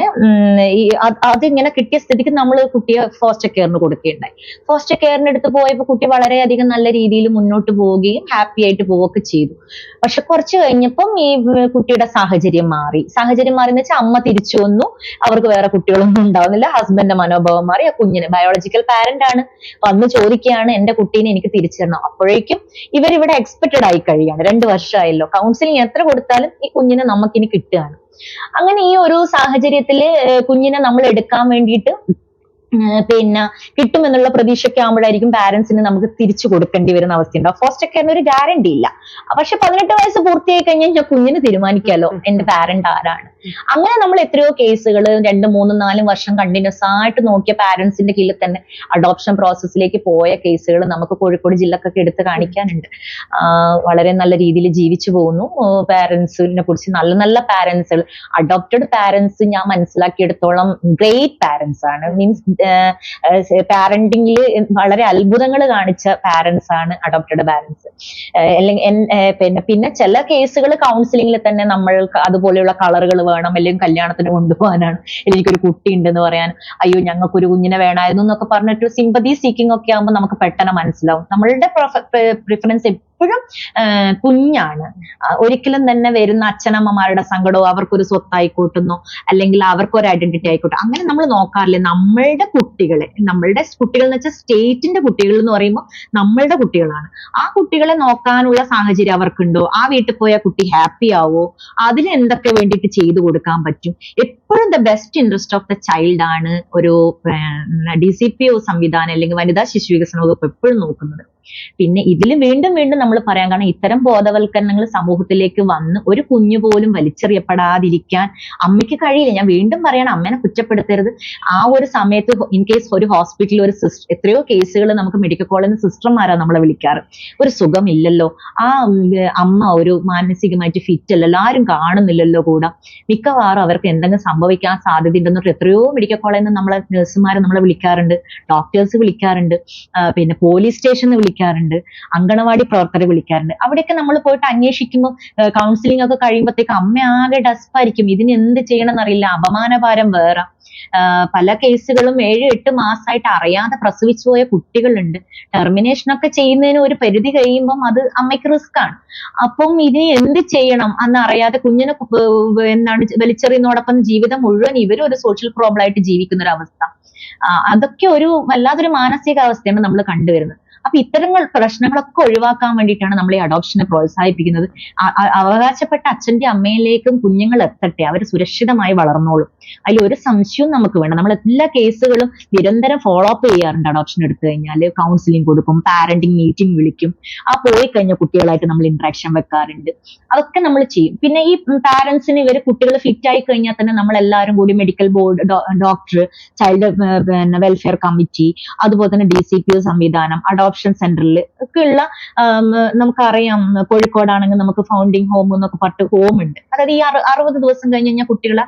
അതിങ്ങനെ കിട്ടിയ സ്ഥിതിക്ക് നമ്മൾ കുട്ടിയെ ഫോസ്റ്റർ കെയറിന് കൊടുക്കുകയുണ്ടായി. ഫോസ്റ്റർ കെയറിന് അടുത്ത് പോയപ്പോൾ കുട്ടി വളരെയധികം നല്ല രീതിയിൽ മുന്നോട്ട് പോവുകയും ഹാപ്പി ആയിട്ട് പോവുകയൊക്കെ ചെയ്തു. പക്ഷെ കുറച്ച് കഴിഞ്ഞപ്പം ഈ കുട്ടിയുടെ സാഹചര്യം മാറി. സാഹചര്യം മാറി എന്ന് വെച്ചാൽ അമ്മ തിരിച്ചു വന്നു. അവർക്ക് വേറെ കുട്ടികളൊന്നും ഉണ്ടാവുന്നില്ല. ഹസ്ബൻഡിന്റെ മനോഭാവം മാറി. ആ കുഞ്ഞിന് ബയോളജിക്കൽ പാരന്റ് ആണ്. വന്ന് ചോദിക്കുകയാണ് എന്റെ കുട്ടീനെ എനിക്ക് തിരിച്ചു തരണം. അപ്പോഴേക്കും ഇവരിവിടെ എക്സ്പെക്റ്റഡ് ആയി കഴിയാണ്. രണ്ട് വർഷമായല്ലോ. കൗൺസിലിംഗ് എത്ര കൊടുത്താലും ഈ കുഞ്ഞിനെ നമുക്കിനി കിട്ടുകയാണ്. അങ്ങനെ ഈ ഒരു സാഹചര്യത്തിൽ കുഞ്ഞിനെ നമ്മൾ എടുക്കാൻ വേണ്ടിയിട്ട് പിന്നെ കിട്ടുമെന്നുള്ള പ്രതീക്ഷയൊക്കെ ആകുമ്പോഴായിരിക്കും പാരന്റ്സിന് നമുക്ക് തിരിച്ചു കൊടുക്കേണ്ടി വരുന്ന അവസ്ഥയുണ്ടാവും ഫോസ്റ്റർ കെയറിന് ഒരു ഗ്യാരണ്ടി ഇല്ല. പക്ഷെ പതിനെട്ട് വയസ്സ് പൂർത്തിയായി കഴിഞ്ഞാൽ ഞാൻ കുഞ്ഞിന് തീരുമാനിക്കാലോ? എന്റെ പാരന്റ് ആരാണ്? അങ്ങനെ നമ്മൾ എത്രയോ കേസുകൾ രണ്ടും മൂന്നും നാലും വർഷം കണ്ടിന്യൂസ് ആയിട്ട് നോക്കിയ പാരന്റ്സിന്റെ കീഴിൽ തന്നെ അഡോപ്ഷൻ പ്രോസസ്സിലേക്ക് പോയ കേസുകൾ നമുക്ക് കോഴിക്കോട് ജില്ലക്കൊക്കെ എടുത്ത് കാണിക്കാനുണ്ട്. വളരെ നല്ല രീതിയിൽ ജീവിച്ചു പോകുന്നു. പാരന്റ്സിനെ കുറിച്ച് നല്ല നല്ല പാരന്റ്സുകൾ അഡോപ്റ്റഡ് പാരന്റ്സ് ഞാൻ മനസ്സിലാക്കിയെടുത്തോളം ഗ്രേറ്റ് പാരന്റ്സ് ആണ്. മീൻസ് പാരന്റിംഗിൽ വളരെ അത്ഭുതങ്ങൾ കാണിച്ച പാരന്റ്സ് ആണ് അഡോപ്റ്റഡ് പാരന്റ്സ് അല്ലെങ്കിൽ പിന്നെ പിന്നെ ചില കേസുകൾ കൗൺസിലിംഗിൽ തന്നെ നമ്മൾക്ക് അതുപോലെയുള്ള കളറുകൾ വേണം അല്ലെങ്കിൽ കല്യാണത്തിന് കൊണ്ടുപോകാനാണ്. എനിക്കൊരു കുട്ടി ഉണ്ടെന്ന് പറയാൻ അയ്യോ ഞങ്ങൾക്ക് ഒരു കുഞ്ഞിനെ വേണമായിരുന്നു എന്നൊക്കെ പറഞ്ഞിട്ട് സിമ്പതി സീക്കിംഗ് ഒക്കെ ആകുമ്പോൾ നമുക്ക് പെട്ടെന്ന് മനസ്സിലാവും. നമ്മളുടെ പ്രിഫറൻസ് എപ്പോഴും കുഞ്ഞാണ്. ഒരിക്കലും തന്നെ വരുന്ന അച്ഛനമ്മമാരുടെ സങ്കടവും അവർക്കൊരു സ്വത്തായിക്കോട്ടെന്നോ അല്ലെങ്കിൽ അവർക്കൊരു ഐഡന്റിറ്റി ആയിക്കോട്ടെ അങ്ങനെ നമ്മൾ നോക്കാറില്ല. നമ്മളുടെ കുട്ടികളെ നമ്മളുടെ കുട്ടികൾ എന്ന് വെച്ചാൽ സ്റ്റേറ്റിന്റെ കുട്ടികൾ എന്ന് പറയുമ്പോൾ നമ്മളുടെ കുട്ടികളാണ്. ആ കുട്ടികളെ നോക്കാനുള്ള സാഹചര്യം അവർക്കുണ്ടോ? ആ വീട്ടിൽ പോയ കുട്ടി ഹാപ്പി ആവോ? അതിന് എന്തൊക്കെ വേണ്ടിയിട്ട് ചെയ്തു കൊടുക്കാൻ പറ്റും. എപ്പോഴും the best interest of the child ആണ് ഒരു ഡി സി പി ഒ സംവിധാനം അല്ലെങ്കിൽ വനിതാ ശിശു വികസന വകുപ്പ് എപ്പോഴും നോക്കുന്നത്. പിന്നെ ഇതിൽ വീണ്ടും വീണ്ടും നമ്മൾ പറയാൻ കാരണം ഇത്തരം ബോധവൽക്കരണങ്ങൾ സമൂഹത്തിലേക്ക് വന്ന് ഒരു കുഞ്ഞു പോലും വലിച്ചെറിയപ്പെടാതിരിക്കാൻ അമ്മയ്ക്ക് കഴിയില്ല. ഞാൻ വീണ്ടും പറയണം അമ്മേനെ കുറ്റപ്പെടുത്തരുത്. ആ ഒരു സമയത്ത് ഇൻ കേസ് ഒരു ഹോസ്പിറ്റലിൽ ഒരു സിസ്റ്റർ എത്രയോ കേസുകൾ നമുക്ക് മെഡിക്കൽ കോളേജിൽ നിന്ന് സിസ്റ്റർമാരാണ് നമ്മളെ വിളിക്കാറ്. ഒരു സുഖമില്ലല്ലോ. ആ അമ്മ ഒരു മാനസികമായിട്ട് ഫിറ്റ് അല്ലല്ലോ. ആരും കാണുന്നില്ലല്ലോ കൂടെ. മിക്കവാറും അവർക്ക് എന്തെങ്കിലും സംഭവിക്കാൻ സാധ്യത ഉണ്ടെന്ന് എത്രയോ മെഡിക്കൽ കോളേജിൽ നിന്ന് നമ്മളെ നഴ്സുമാർ നമ്മളെ വിളിക്കാറുണ്ട്. ഡോക്ടേഴ്സ് വിളിക്കാറുണ്ട്. പിന്നെ പോലീസ് സ്റ്റേഷനിൽ വിളിക്കാറുണ്ട്. അങ്കണവാടി പ്രവർത്തകരെ വിളിക്കാറുണ്ട്. അവിടെയൊക്കെ നമ്മൾ പോയിട്ട് അന്വേഷിക്കുമ്പോൾ കൗൺസിലിംഗ് ഒക്കെ കഴിയുമ്പോഴത്തേക്ക് അമ്മ ആകെ ഡസ്പായിരിക്കും ഇതിന് എന്ത് ചെയ്യണം എന്നറിയില്ല അപമാനഭാരം വേറെ. പല കേസുകളും ഏഴ് എട്ട് മാസമായിട്ട് അറിയാതെ പ്രസവിച്ചു പോയ കുട്ടികളുണ്ട്. ടെർമിനേഷൻ ഒക്കെ ചെയ്യുന്നതിന് ഒരു പരിധി കഴിയുമ്പം അത് അമ്മയ്ക്ക് റിസ്ക് ആണ്. അപ്പം ഇതിന് എന്ത് ചെയ്യണം എന്നറിയാതെ കുഞ്ഞിനെ എന്താണ് വലിച്ചെറിയുന്നതോടൊപ്പം ജീവിതം മുഴുവൻ ഇവരും ഒരു സോഷ്യൽ പ്രോബ്ലം ആയിട്ട് ജീവിക്കുന്ന ഒരു അവസ്ഥ അതൊക്കെ ഒരു വല്ലാതൊരു മാനസികാവസ്ഥയാണ് നമ്മൾ കണ്ടുവരുന്നത്. അപ്പൊ ഇത്തരം പ്രശ്നങ്ങളൊക്കെ ഒഴിവാക്കാൻ വേണ്ടിയിട്ടാണ് നമ്മൾ ഈ അഡോപ്ഷനെ പ്രോത്സാഹിപ്പിക്കുന്നത്. അവകാശപ്പെട്ട അച്ഛന്റെ അമ്മയിലേക്കും കുഞ്ഞുങ്ങൾ എത്തട്ടെ അവർ സുരക്ഷിതമായി വളർന്നോളും. അതിൽ ഒരു സംശയവും നമുക്ക് വേണ്ട. നമ്മൾ എല്ലാ കേസുകളും നിരന്തരം ഫോളോ അപ്പ് ചെയ്യാറുണ്ട് അഡോപ്ഷൻ എടുത്തു കഴിഞ്ഞാൽ. കൗൺസിലിംഗ് കൊടുക്കും പാരന്റിംഗ് മീറ്റിംഗ് വിളിക്കും. ആ പോയി കഴിഞ്ഞ കുട്ടികളായിട്ട് നമ്മൾ ഇന്ററാക്ഷൻ വെക്കാറുണ്ട്. അതൊക്കെ നമ്മൾ ചെയ്യും. പിന്നെ ഈ പാരന്റ്സിന് ഇവർ കുട്ടികൾ ഫിറ്റ് ആയി കഴിഞ്ഞാൽ തന്നെ നമ്മൾ എല്ലാവരും കൂടി medical board doctor child welfare committee അതുപോലെ തന്നെ ഡി സംവിധാനം അഡോപ്ഷൻ സെന്ററിൽ ഒക്കെ ഉള്ള നമുക്കറിയാം കോഴിക്കോടാണെങ്കിൽ നമുക്ക് ഫൗണ്ടിങ് ഹോം എന്നൊക്കെ പട്ട് ഹോം ഉണ്ട്. അതായത് ഈ അറു- അറുപത് ദിവസം കഴിഞ്ഞ് കഴിഞ്ഞാൽ കുട്ടികളെ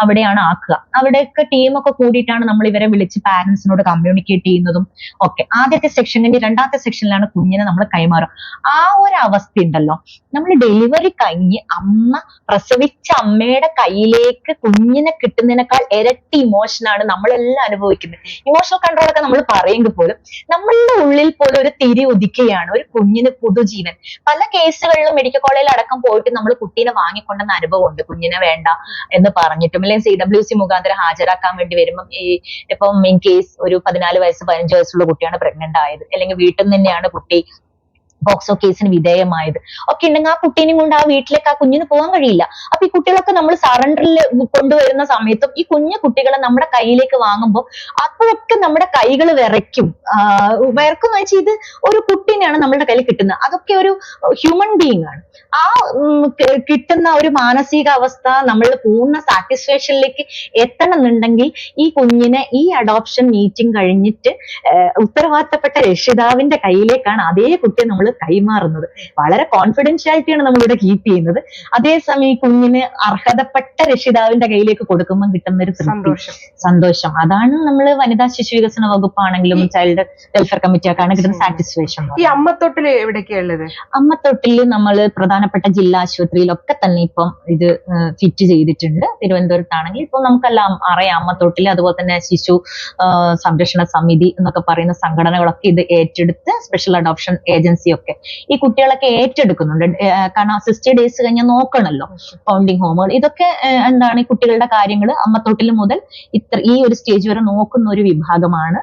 അവിടെയാണ് ആക്കുക. അവിടെയൊക്കെ ടീമൊക്കെ കൂടിയിട്ടാണ് നമ്മൾ ഇവരെ വിളിച്ച് പാരന്റ്സിനോട് കമ്മ്യൂണിക്കേറ്റ് ചെയ്യുന്നതും ഒക്കെ. ആദ്യത്തെ സെക്ഷൻ കഴിഞ്ഞ് രണ്ടാമത്തെ സെക്ഷനിലാണ് കുഞ്ഞിനെ നമ്മൾ കൈമാറുക. ആ ഒരു അവസ്ഥ ഉണ്ടല്ലോ. നമ്മൾ ഡെലിവറി കഴിഞ്ഞ് അമ്മ പ്രസവിച്ച അമ്മയുടെ കയ്യിലേക്ക് കുഞ്ഞിനെ കിട്ടുന്നതിനേക്കാൾ ഇരട്ടി ഇമോഷനാണ് നമ്മളെല്ലാം അനുഭവിക്കുന്നത്. ഇമോഷണൽ കൺട്രോൾ ഒക്കെ നമ്മൾ പറയുമെങ്കിൽ പോലും നമ്മളുടെ ഉള്ളിൽ പോലും ഒരു തിരി ഉദിക്കുകയാണ്. ഒരു കുഞ്ഞിന് പുതുജീവൻ. പല കേസുകളിലും മെഡിക്കൽ കോളേജിൽ അടക്കം പോയിട്ട് നമ്മൾ കുട്ടീനെ വാങ്ങിക്കൊണ്ടെന്ന അനുഭവമുണ്ട്. കുഞ്ഞിനെ വേണ്ട എന്ന് പറഞ്ഞിട്ടും അല്ലെങ്കിൽ സി ഡബ്ല്യു സി മുഖാന്തരം ഹാജരാക്കാൻ വേണ്ടി വരുമ്പം ഈ ഇപ്പം ഇൻ കേസ് ഒരു പതിനാല് വയസ്സ് പതിനഞ്ച് വയസ്സുള്ള കുട്ടിയാണ് പ്രഗ്നന്റ് ആയത്. അല്ലെങ്കിൽ വീട്ടിൽ നിന്ന് തന്നെയാണ് കുട്ടി പോക്സോ കേസിന് വിധേയമായത്. ഒക്കെ ഉണ്ടെങ്കിൽ ആ കുട്ടീനെയും കൊണ്ട് ആ വീട്ടിലേക്ക് ആ കുഞ്ഞിന് പോകാൻ കഴിയില്ല. അപ്പൊ ഈ കുട്ടികളൊക്കെ നമ്മൾ സറണ്ടറിൽ കൊണ്ടുവരുന്ന സമയത്തും ഈ കുഞ്ഞു കുട്ടികളെ നമ്മുടെ കയ്യിലേക്ക് വാങ്ങുമ്പോൾ അപ്പോഴൊക്കെ നമ്മുടെ കൈകൾ വിറയ്ക്കും. വിറക്കും എന്ന് വെച്ചാൽ ഇത് ഒരു കുട്ടീനെയാണ് നമ്മുടെ കയ്യിൽ കിട്ടുന്നത്. അതൊക്കെ ഒരു ഹ്യൂമൻ ബീങ് ആണ്. ആ കിട്ടുന്ന ഒരു മാനസികാവസ്ഥ നമ്മൾ പൂർണ സാറ്റിസ്ഫാക്ഷനിലേക്ക് എത്തണം എന്നുണ്ടെങ്കിൽ ഈ കുഞ്ഞിനെ ഈ അഡോപ്ഷൻ മീറ്റിംഗ് കഴിഞ്ഞിട്ട് ഉത്തരവാദിത്തപ്പെട്ട രക്ഷിതാവിന്റെ കയ്യിലേക്കാണ് അതേ കുട്ടിയെ നമ്മൾ കൈമാറുന്നത്. വളരെ കോൺഫിഡൻഷ്യാലിറ്റിയാണ് നമ്മളിവിടെ കീപ്പ് ചെയ്യുന്നത്. അതേസമയം ഈ കുഞ്ഞിന് അർഹതപ്പെട്ട രക്ഷിതാവിന്റെ കയ്യിലേക്ക് കൊടുക്കുമ്പോൾ കിട്ടുന്ന ഒരു തൃപ്തി. സന്തോഷം. സന്തോഷം. അതാണ് നമ്മൾ വനിതാ ശിശു വികസന വകുപ്പാണെങ്കിലും ചൈൽഡ് വെൽഫെയർ കമ്മിറ്റി ഒക്കെ ആണ് കിട്ടുന്ന സാറ്റിസ്ഫാക്ഷൻ ഈ അമ്മത്തൊട്ടിൽ എവിടെയൊക്കെയുള്ളത് ഉള്ളത്? അമ്മത്തൊട്ടിൽ നമ്മൾ പ്രധാനപ്പെട്ട ജില്ലാ ആശുപത്രിയിലൊക്കെ തന്നെ ഇപ്പം ഇത് ഫിറ്റ് ചെയ്തിട്ടുണ്ട്. തിരുവനന്തപുരത്താണെങ്കിൽ ഇപ്പൊ നമുക്കെല്ലാം അറിയാം അമ്മത്തൊട്ടിൽ അതുപോലെ തന്നെ ശിശു സംരക്ഷണ സമിതി എന്നൊക്കെ പറയുന്ന സംഘടനകളൊക്കെ ഇത് ഏറ്റെടുത്ത് സ്പെഷ്യൽ അഡോപ്ഷൻ ഏജൻസി ഒക്കെ. ഈ കുട്ടികളൊക്കെ ഏറ്റെടുക്കുന്നുണ്ട്. കാരണം സിക്സ്റ്റി ഡേയ്സ് കഴിഞ്ഞാൽ നോക്കണമല്ലോ ഫൗണ്ടിങ് ഹോമുകൾ ഇതൊക്കെ എന്താണ് കുട്ടികളുടെ കാര്യങ്ങൾ അമ്മത്തോട്ടിൽ മുതൽ ഇത്ര ഈ ഒരു സ്റ്റേജ് വരെ നോക്കുന്ന ഒരു വിഭാഗമാണ്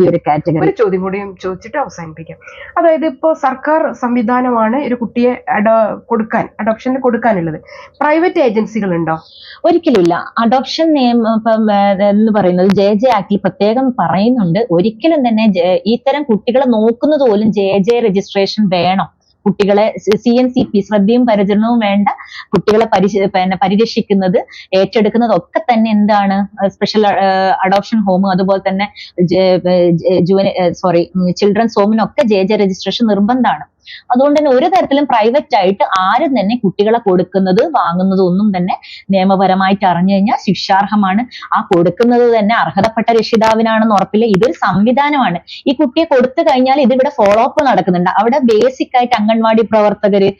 ഈ ഒരു കാറ്റഗറി ഒരു ചോദ്യം കൂടി ചോദിച്ചിട്ട് അവസാനിപ്പിക്കാം. അതായത് ഇപ്പോ സർക്കാർ സംവിധാനമാണ് ഒരു കുട്ടിയെ കൊടുക്കാൻ അഡോപ്ഷന് കൊടുക്കാനുള്ളത്. പ്രൈവറ്റ് ഏജൻസികൾ ഉണ്ടോ ഒരിക്കലുമില്ല. അഡോപ്ഷൻ നിയമം എന്ന് പറയുന്നത് ജെ ജെ ആക്ടിൽ പ്രത്യേകം പറയുന്നുണ്ട്. ഒരിക്കലും തന്നെ ഇത്തരം കുട്ടികളെ നോക്കുന്നത് പോലും ജെ ജെ രജിസ്ട്രേഷൻ വേണം. കുട്ടികളെ സി എൻ സി പി ശ്രദ്ധയും പരിചരണവും വേണ്ട കുട്ടികളെ പരിശ പിന്നെ പരിരക്ഷിക്കുന്നത് ഏറ്റെടുക്കുന്നത് ഒക്കെ തന്നെ എന്താണ് സ്പെഷ്യൽ അഡോപ്ഷൻ ഹോം അതുപോലെ തന്നെ സോറി ചിൽഡ്രൻസ് ഹോമിനൊക്കെ ജെ ജെ രജിസ്ട്രേഷൻ നിർബന്ധമാണ്. അതുകൊണ്ട് തന്നെ ഒരു തരത്തിലും പ്രൈവറ്റ് ആയിട്ട് ആരും തന്നെ കുട്ടികളെ കൊടുക്കുന്നത് വാങ്ങുന്നത് ഒന്നും തന്നെ നിയമപരമായിട്ട് അറിഞ്ഞു കഴിഞ്ഞാൽ ശിക്ഷാർഹമാണ്. ആ കൊടുക്കുന്നത് തന്നെ അർഹതപ്പെട്ട രക്ഷിതാവിനാണെന്ന് ഉറപ്പില്ല. ഇതൊരു സംവിധാനമാണ്. ഈ കുട്ടിയെ കൊടുത്തു കഴിഞ്ഞാൽ ഇതിവിടെ ഫോളോ അപ്പ് നടക്കുന്നുണ്ട്. അവിടെ ബേസിക് ആയിട്ട് അംഗൻവാടി പ്രവർത്തകര്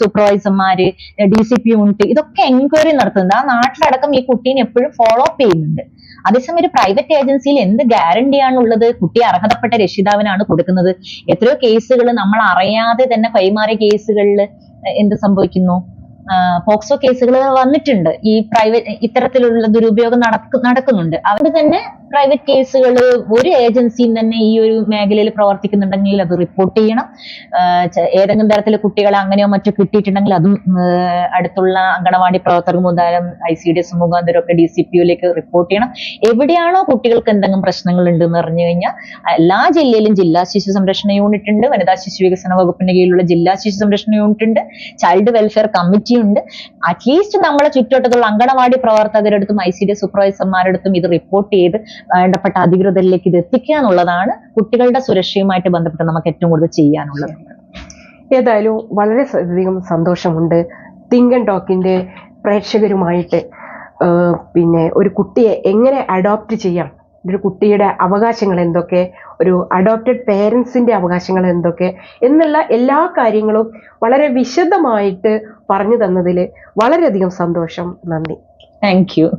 സൂപ്പർവൈസർമാര് ഡി സി പി യൂണിറ്റ് ഇതൊക്കെ എൻക്വയറി നടത്തുന്നുണ്ട്. ആ നാട്ടിലടക്കം ഈ കുട്ടീനെ എപ്പോഴും ഫോളോ അപ്പ് ചെയ്യുന്നുണ്ട്. അതേസമയം ഒരു പ്രൈവറ്റ് ഏജൻസിയിൽ എന്ത് ഗ്യാരണ്ടിയാണുള്ളത് കുട്ടി അർഹതപ്പെട്ട രക്ഷിതാവിനാണ് കൊടുക്കുന്നത്. എത്രയോ കേസുകൾ നമ്മൾ അറിയാതെ തന്നെ കൈമാറിയ കേസുകളിൽ എന്ത് സംഭവിക്കുന്നു? പോക്സോ കേസുകൾ വന്നിട്ടുണ്ട്. ഈ പ്രൈവറ്റ് ഇത്തരത്തിലുള്ള ദുരുപയോഗം നടക്കു നടക്കുന്നുണ്ട്. അതുകൊണ്ട് തന്നെ പ്രൈവറ്റ് കേസുകൾ ഒരു ഏജൻസിയും തന്നെ ഈ ഒരു മേഖലയിൽ പ്രവർത്തിക്കുന്നുണ്ടെങ്കിൽ അത് റിപ്പോർട്ട് ചെയ്യണം. ഏതെങ്കിലും തരത്തിൽ കുട്ടികളെ അങ്ങനെയോ മറ്റോ കിട്ടിയിട്ടുണ്ടെങ്കിൽ അതും അടുത്തുള്ള അങ്കണവാടി പ്രവർത്തകർ മുതലും ഐ സി ഡി എസ് മുഖാന്തരം ഒക്കെ ഡി സി പി യിലേക്ക് റിപ്പോർട്ട് ചെയ്യണം. എവിടെയാണോ കുട്ടികൾക്ക് എന്തെങ്കിലും പ്രശ്നങ്ങൾ ഉണ്ടെന്ന് പറഞ്ഞു കഴിഞ്ഞാൽ എല്ലാ ജില്ലയിലും ജില്ലാ ശിശു സംരക്ഷണ യൂണിറ്റ് ഉണ്ട്. വനിതാ ശിശു വികസന വകുപ്പിന്റെ കീഴിലുള്ള ജില്ലാ ശിശു സംരക്ഷണ യൂണിറ്റ് ഉണ്ട്. ചൈൽഡ് വെൽഫെയർ കമ്മിറ്റി ഉണ്ട് അറ്റ്ലീസ്റ്റ് നമ്മളെ ചുറ്റുവട്ടത്തുള്ള അങ്കണവാടി പ്രവർത്തകരെടുത്തും ഐ സി ഡി സൂപ്പർവൈസർമാരെടുത്തും ഇത് റിപ്പോർട്ട് ചെയ്ത് വേണ്ടപ്പെട്ട അധികൃതരിലേക്ക് ഇത് എത്തിക്കുക എന്നുള്ളതാണ് കുട്ടികളുടെ സുരക്ഷയുമായിട്ട് ബന്ധപ്പെട്ട് നമുക്ക് ഏറ്റവും കൂടുതൽ ചെയ്യാനുള്ളത്. ഏതായാലും വളരെ അധികം സന്തോഷമുണ്ട്. തിങ്ക് ആൻഡ് പ്രേക്ഷകരുമായിട്ട് പിന്നെ ഒരു കുട്ടിയെ എങ്ങനെ അഡോപ്റ്റ് ചെയ്യാം? ഒരു കുട്ടിയുടെ അവകാശങ്ങൾ എന്തൊക്കെ? ഒരു അഡോപ്റ്റഡ് പേരൻസിന്റെ അവകാശങ്ങൾ എന്തൊക്കെ? എന്നുള്ള എല്ലാ കാര്യങ്ങളും വളരെ വിശദമായിട്ട് പറഞ്ഞു തന്നതിൽ വളരെയധികം സന്തോഷം. നന്ദി. Thank you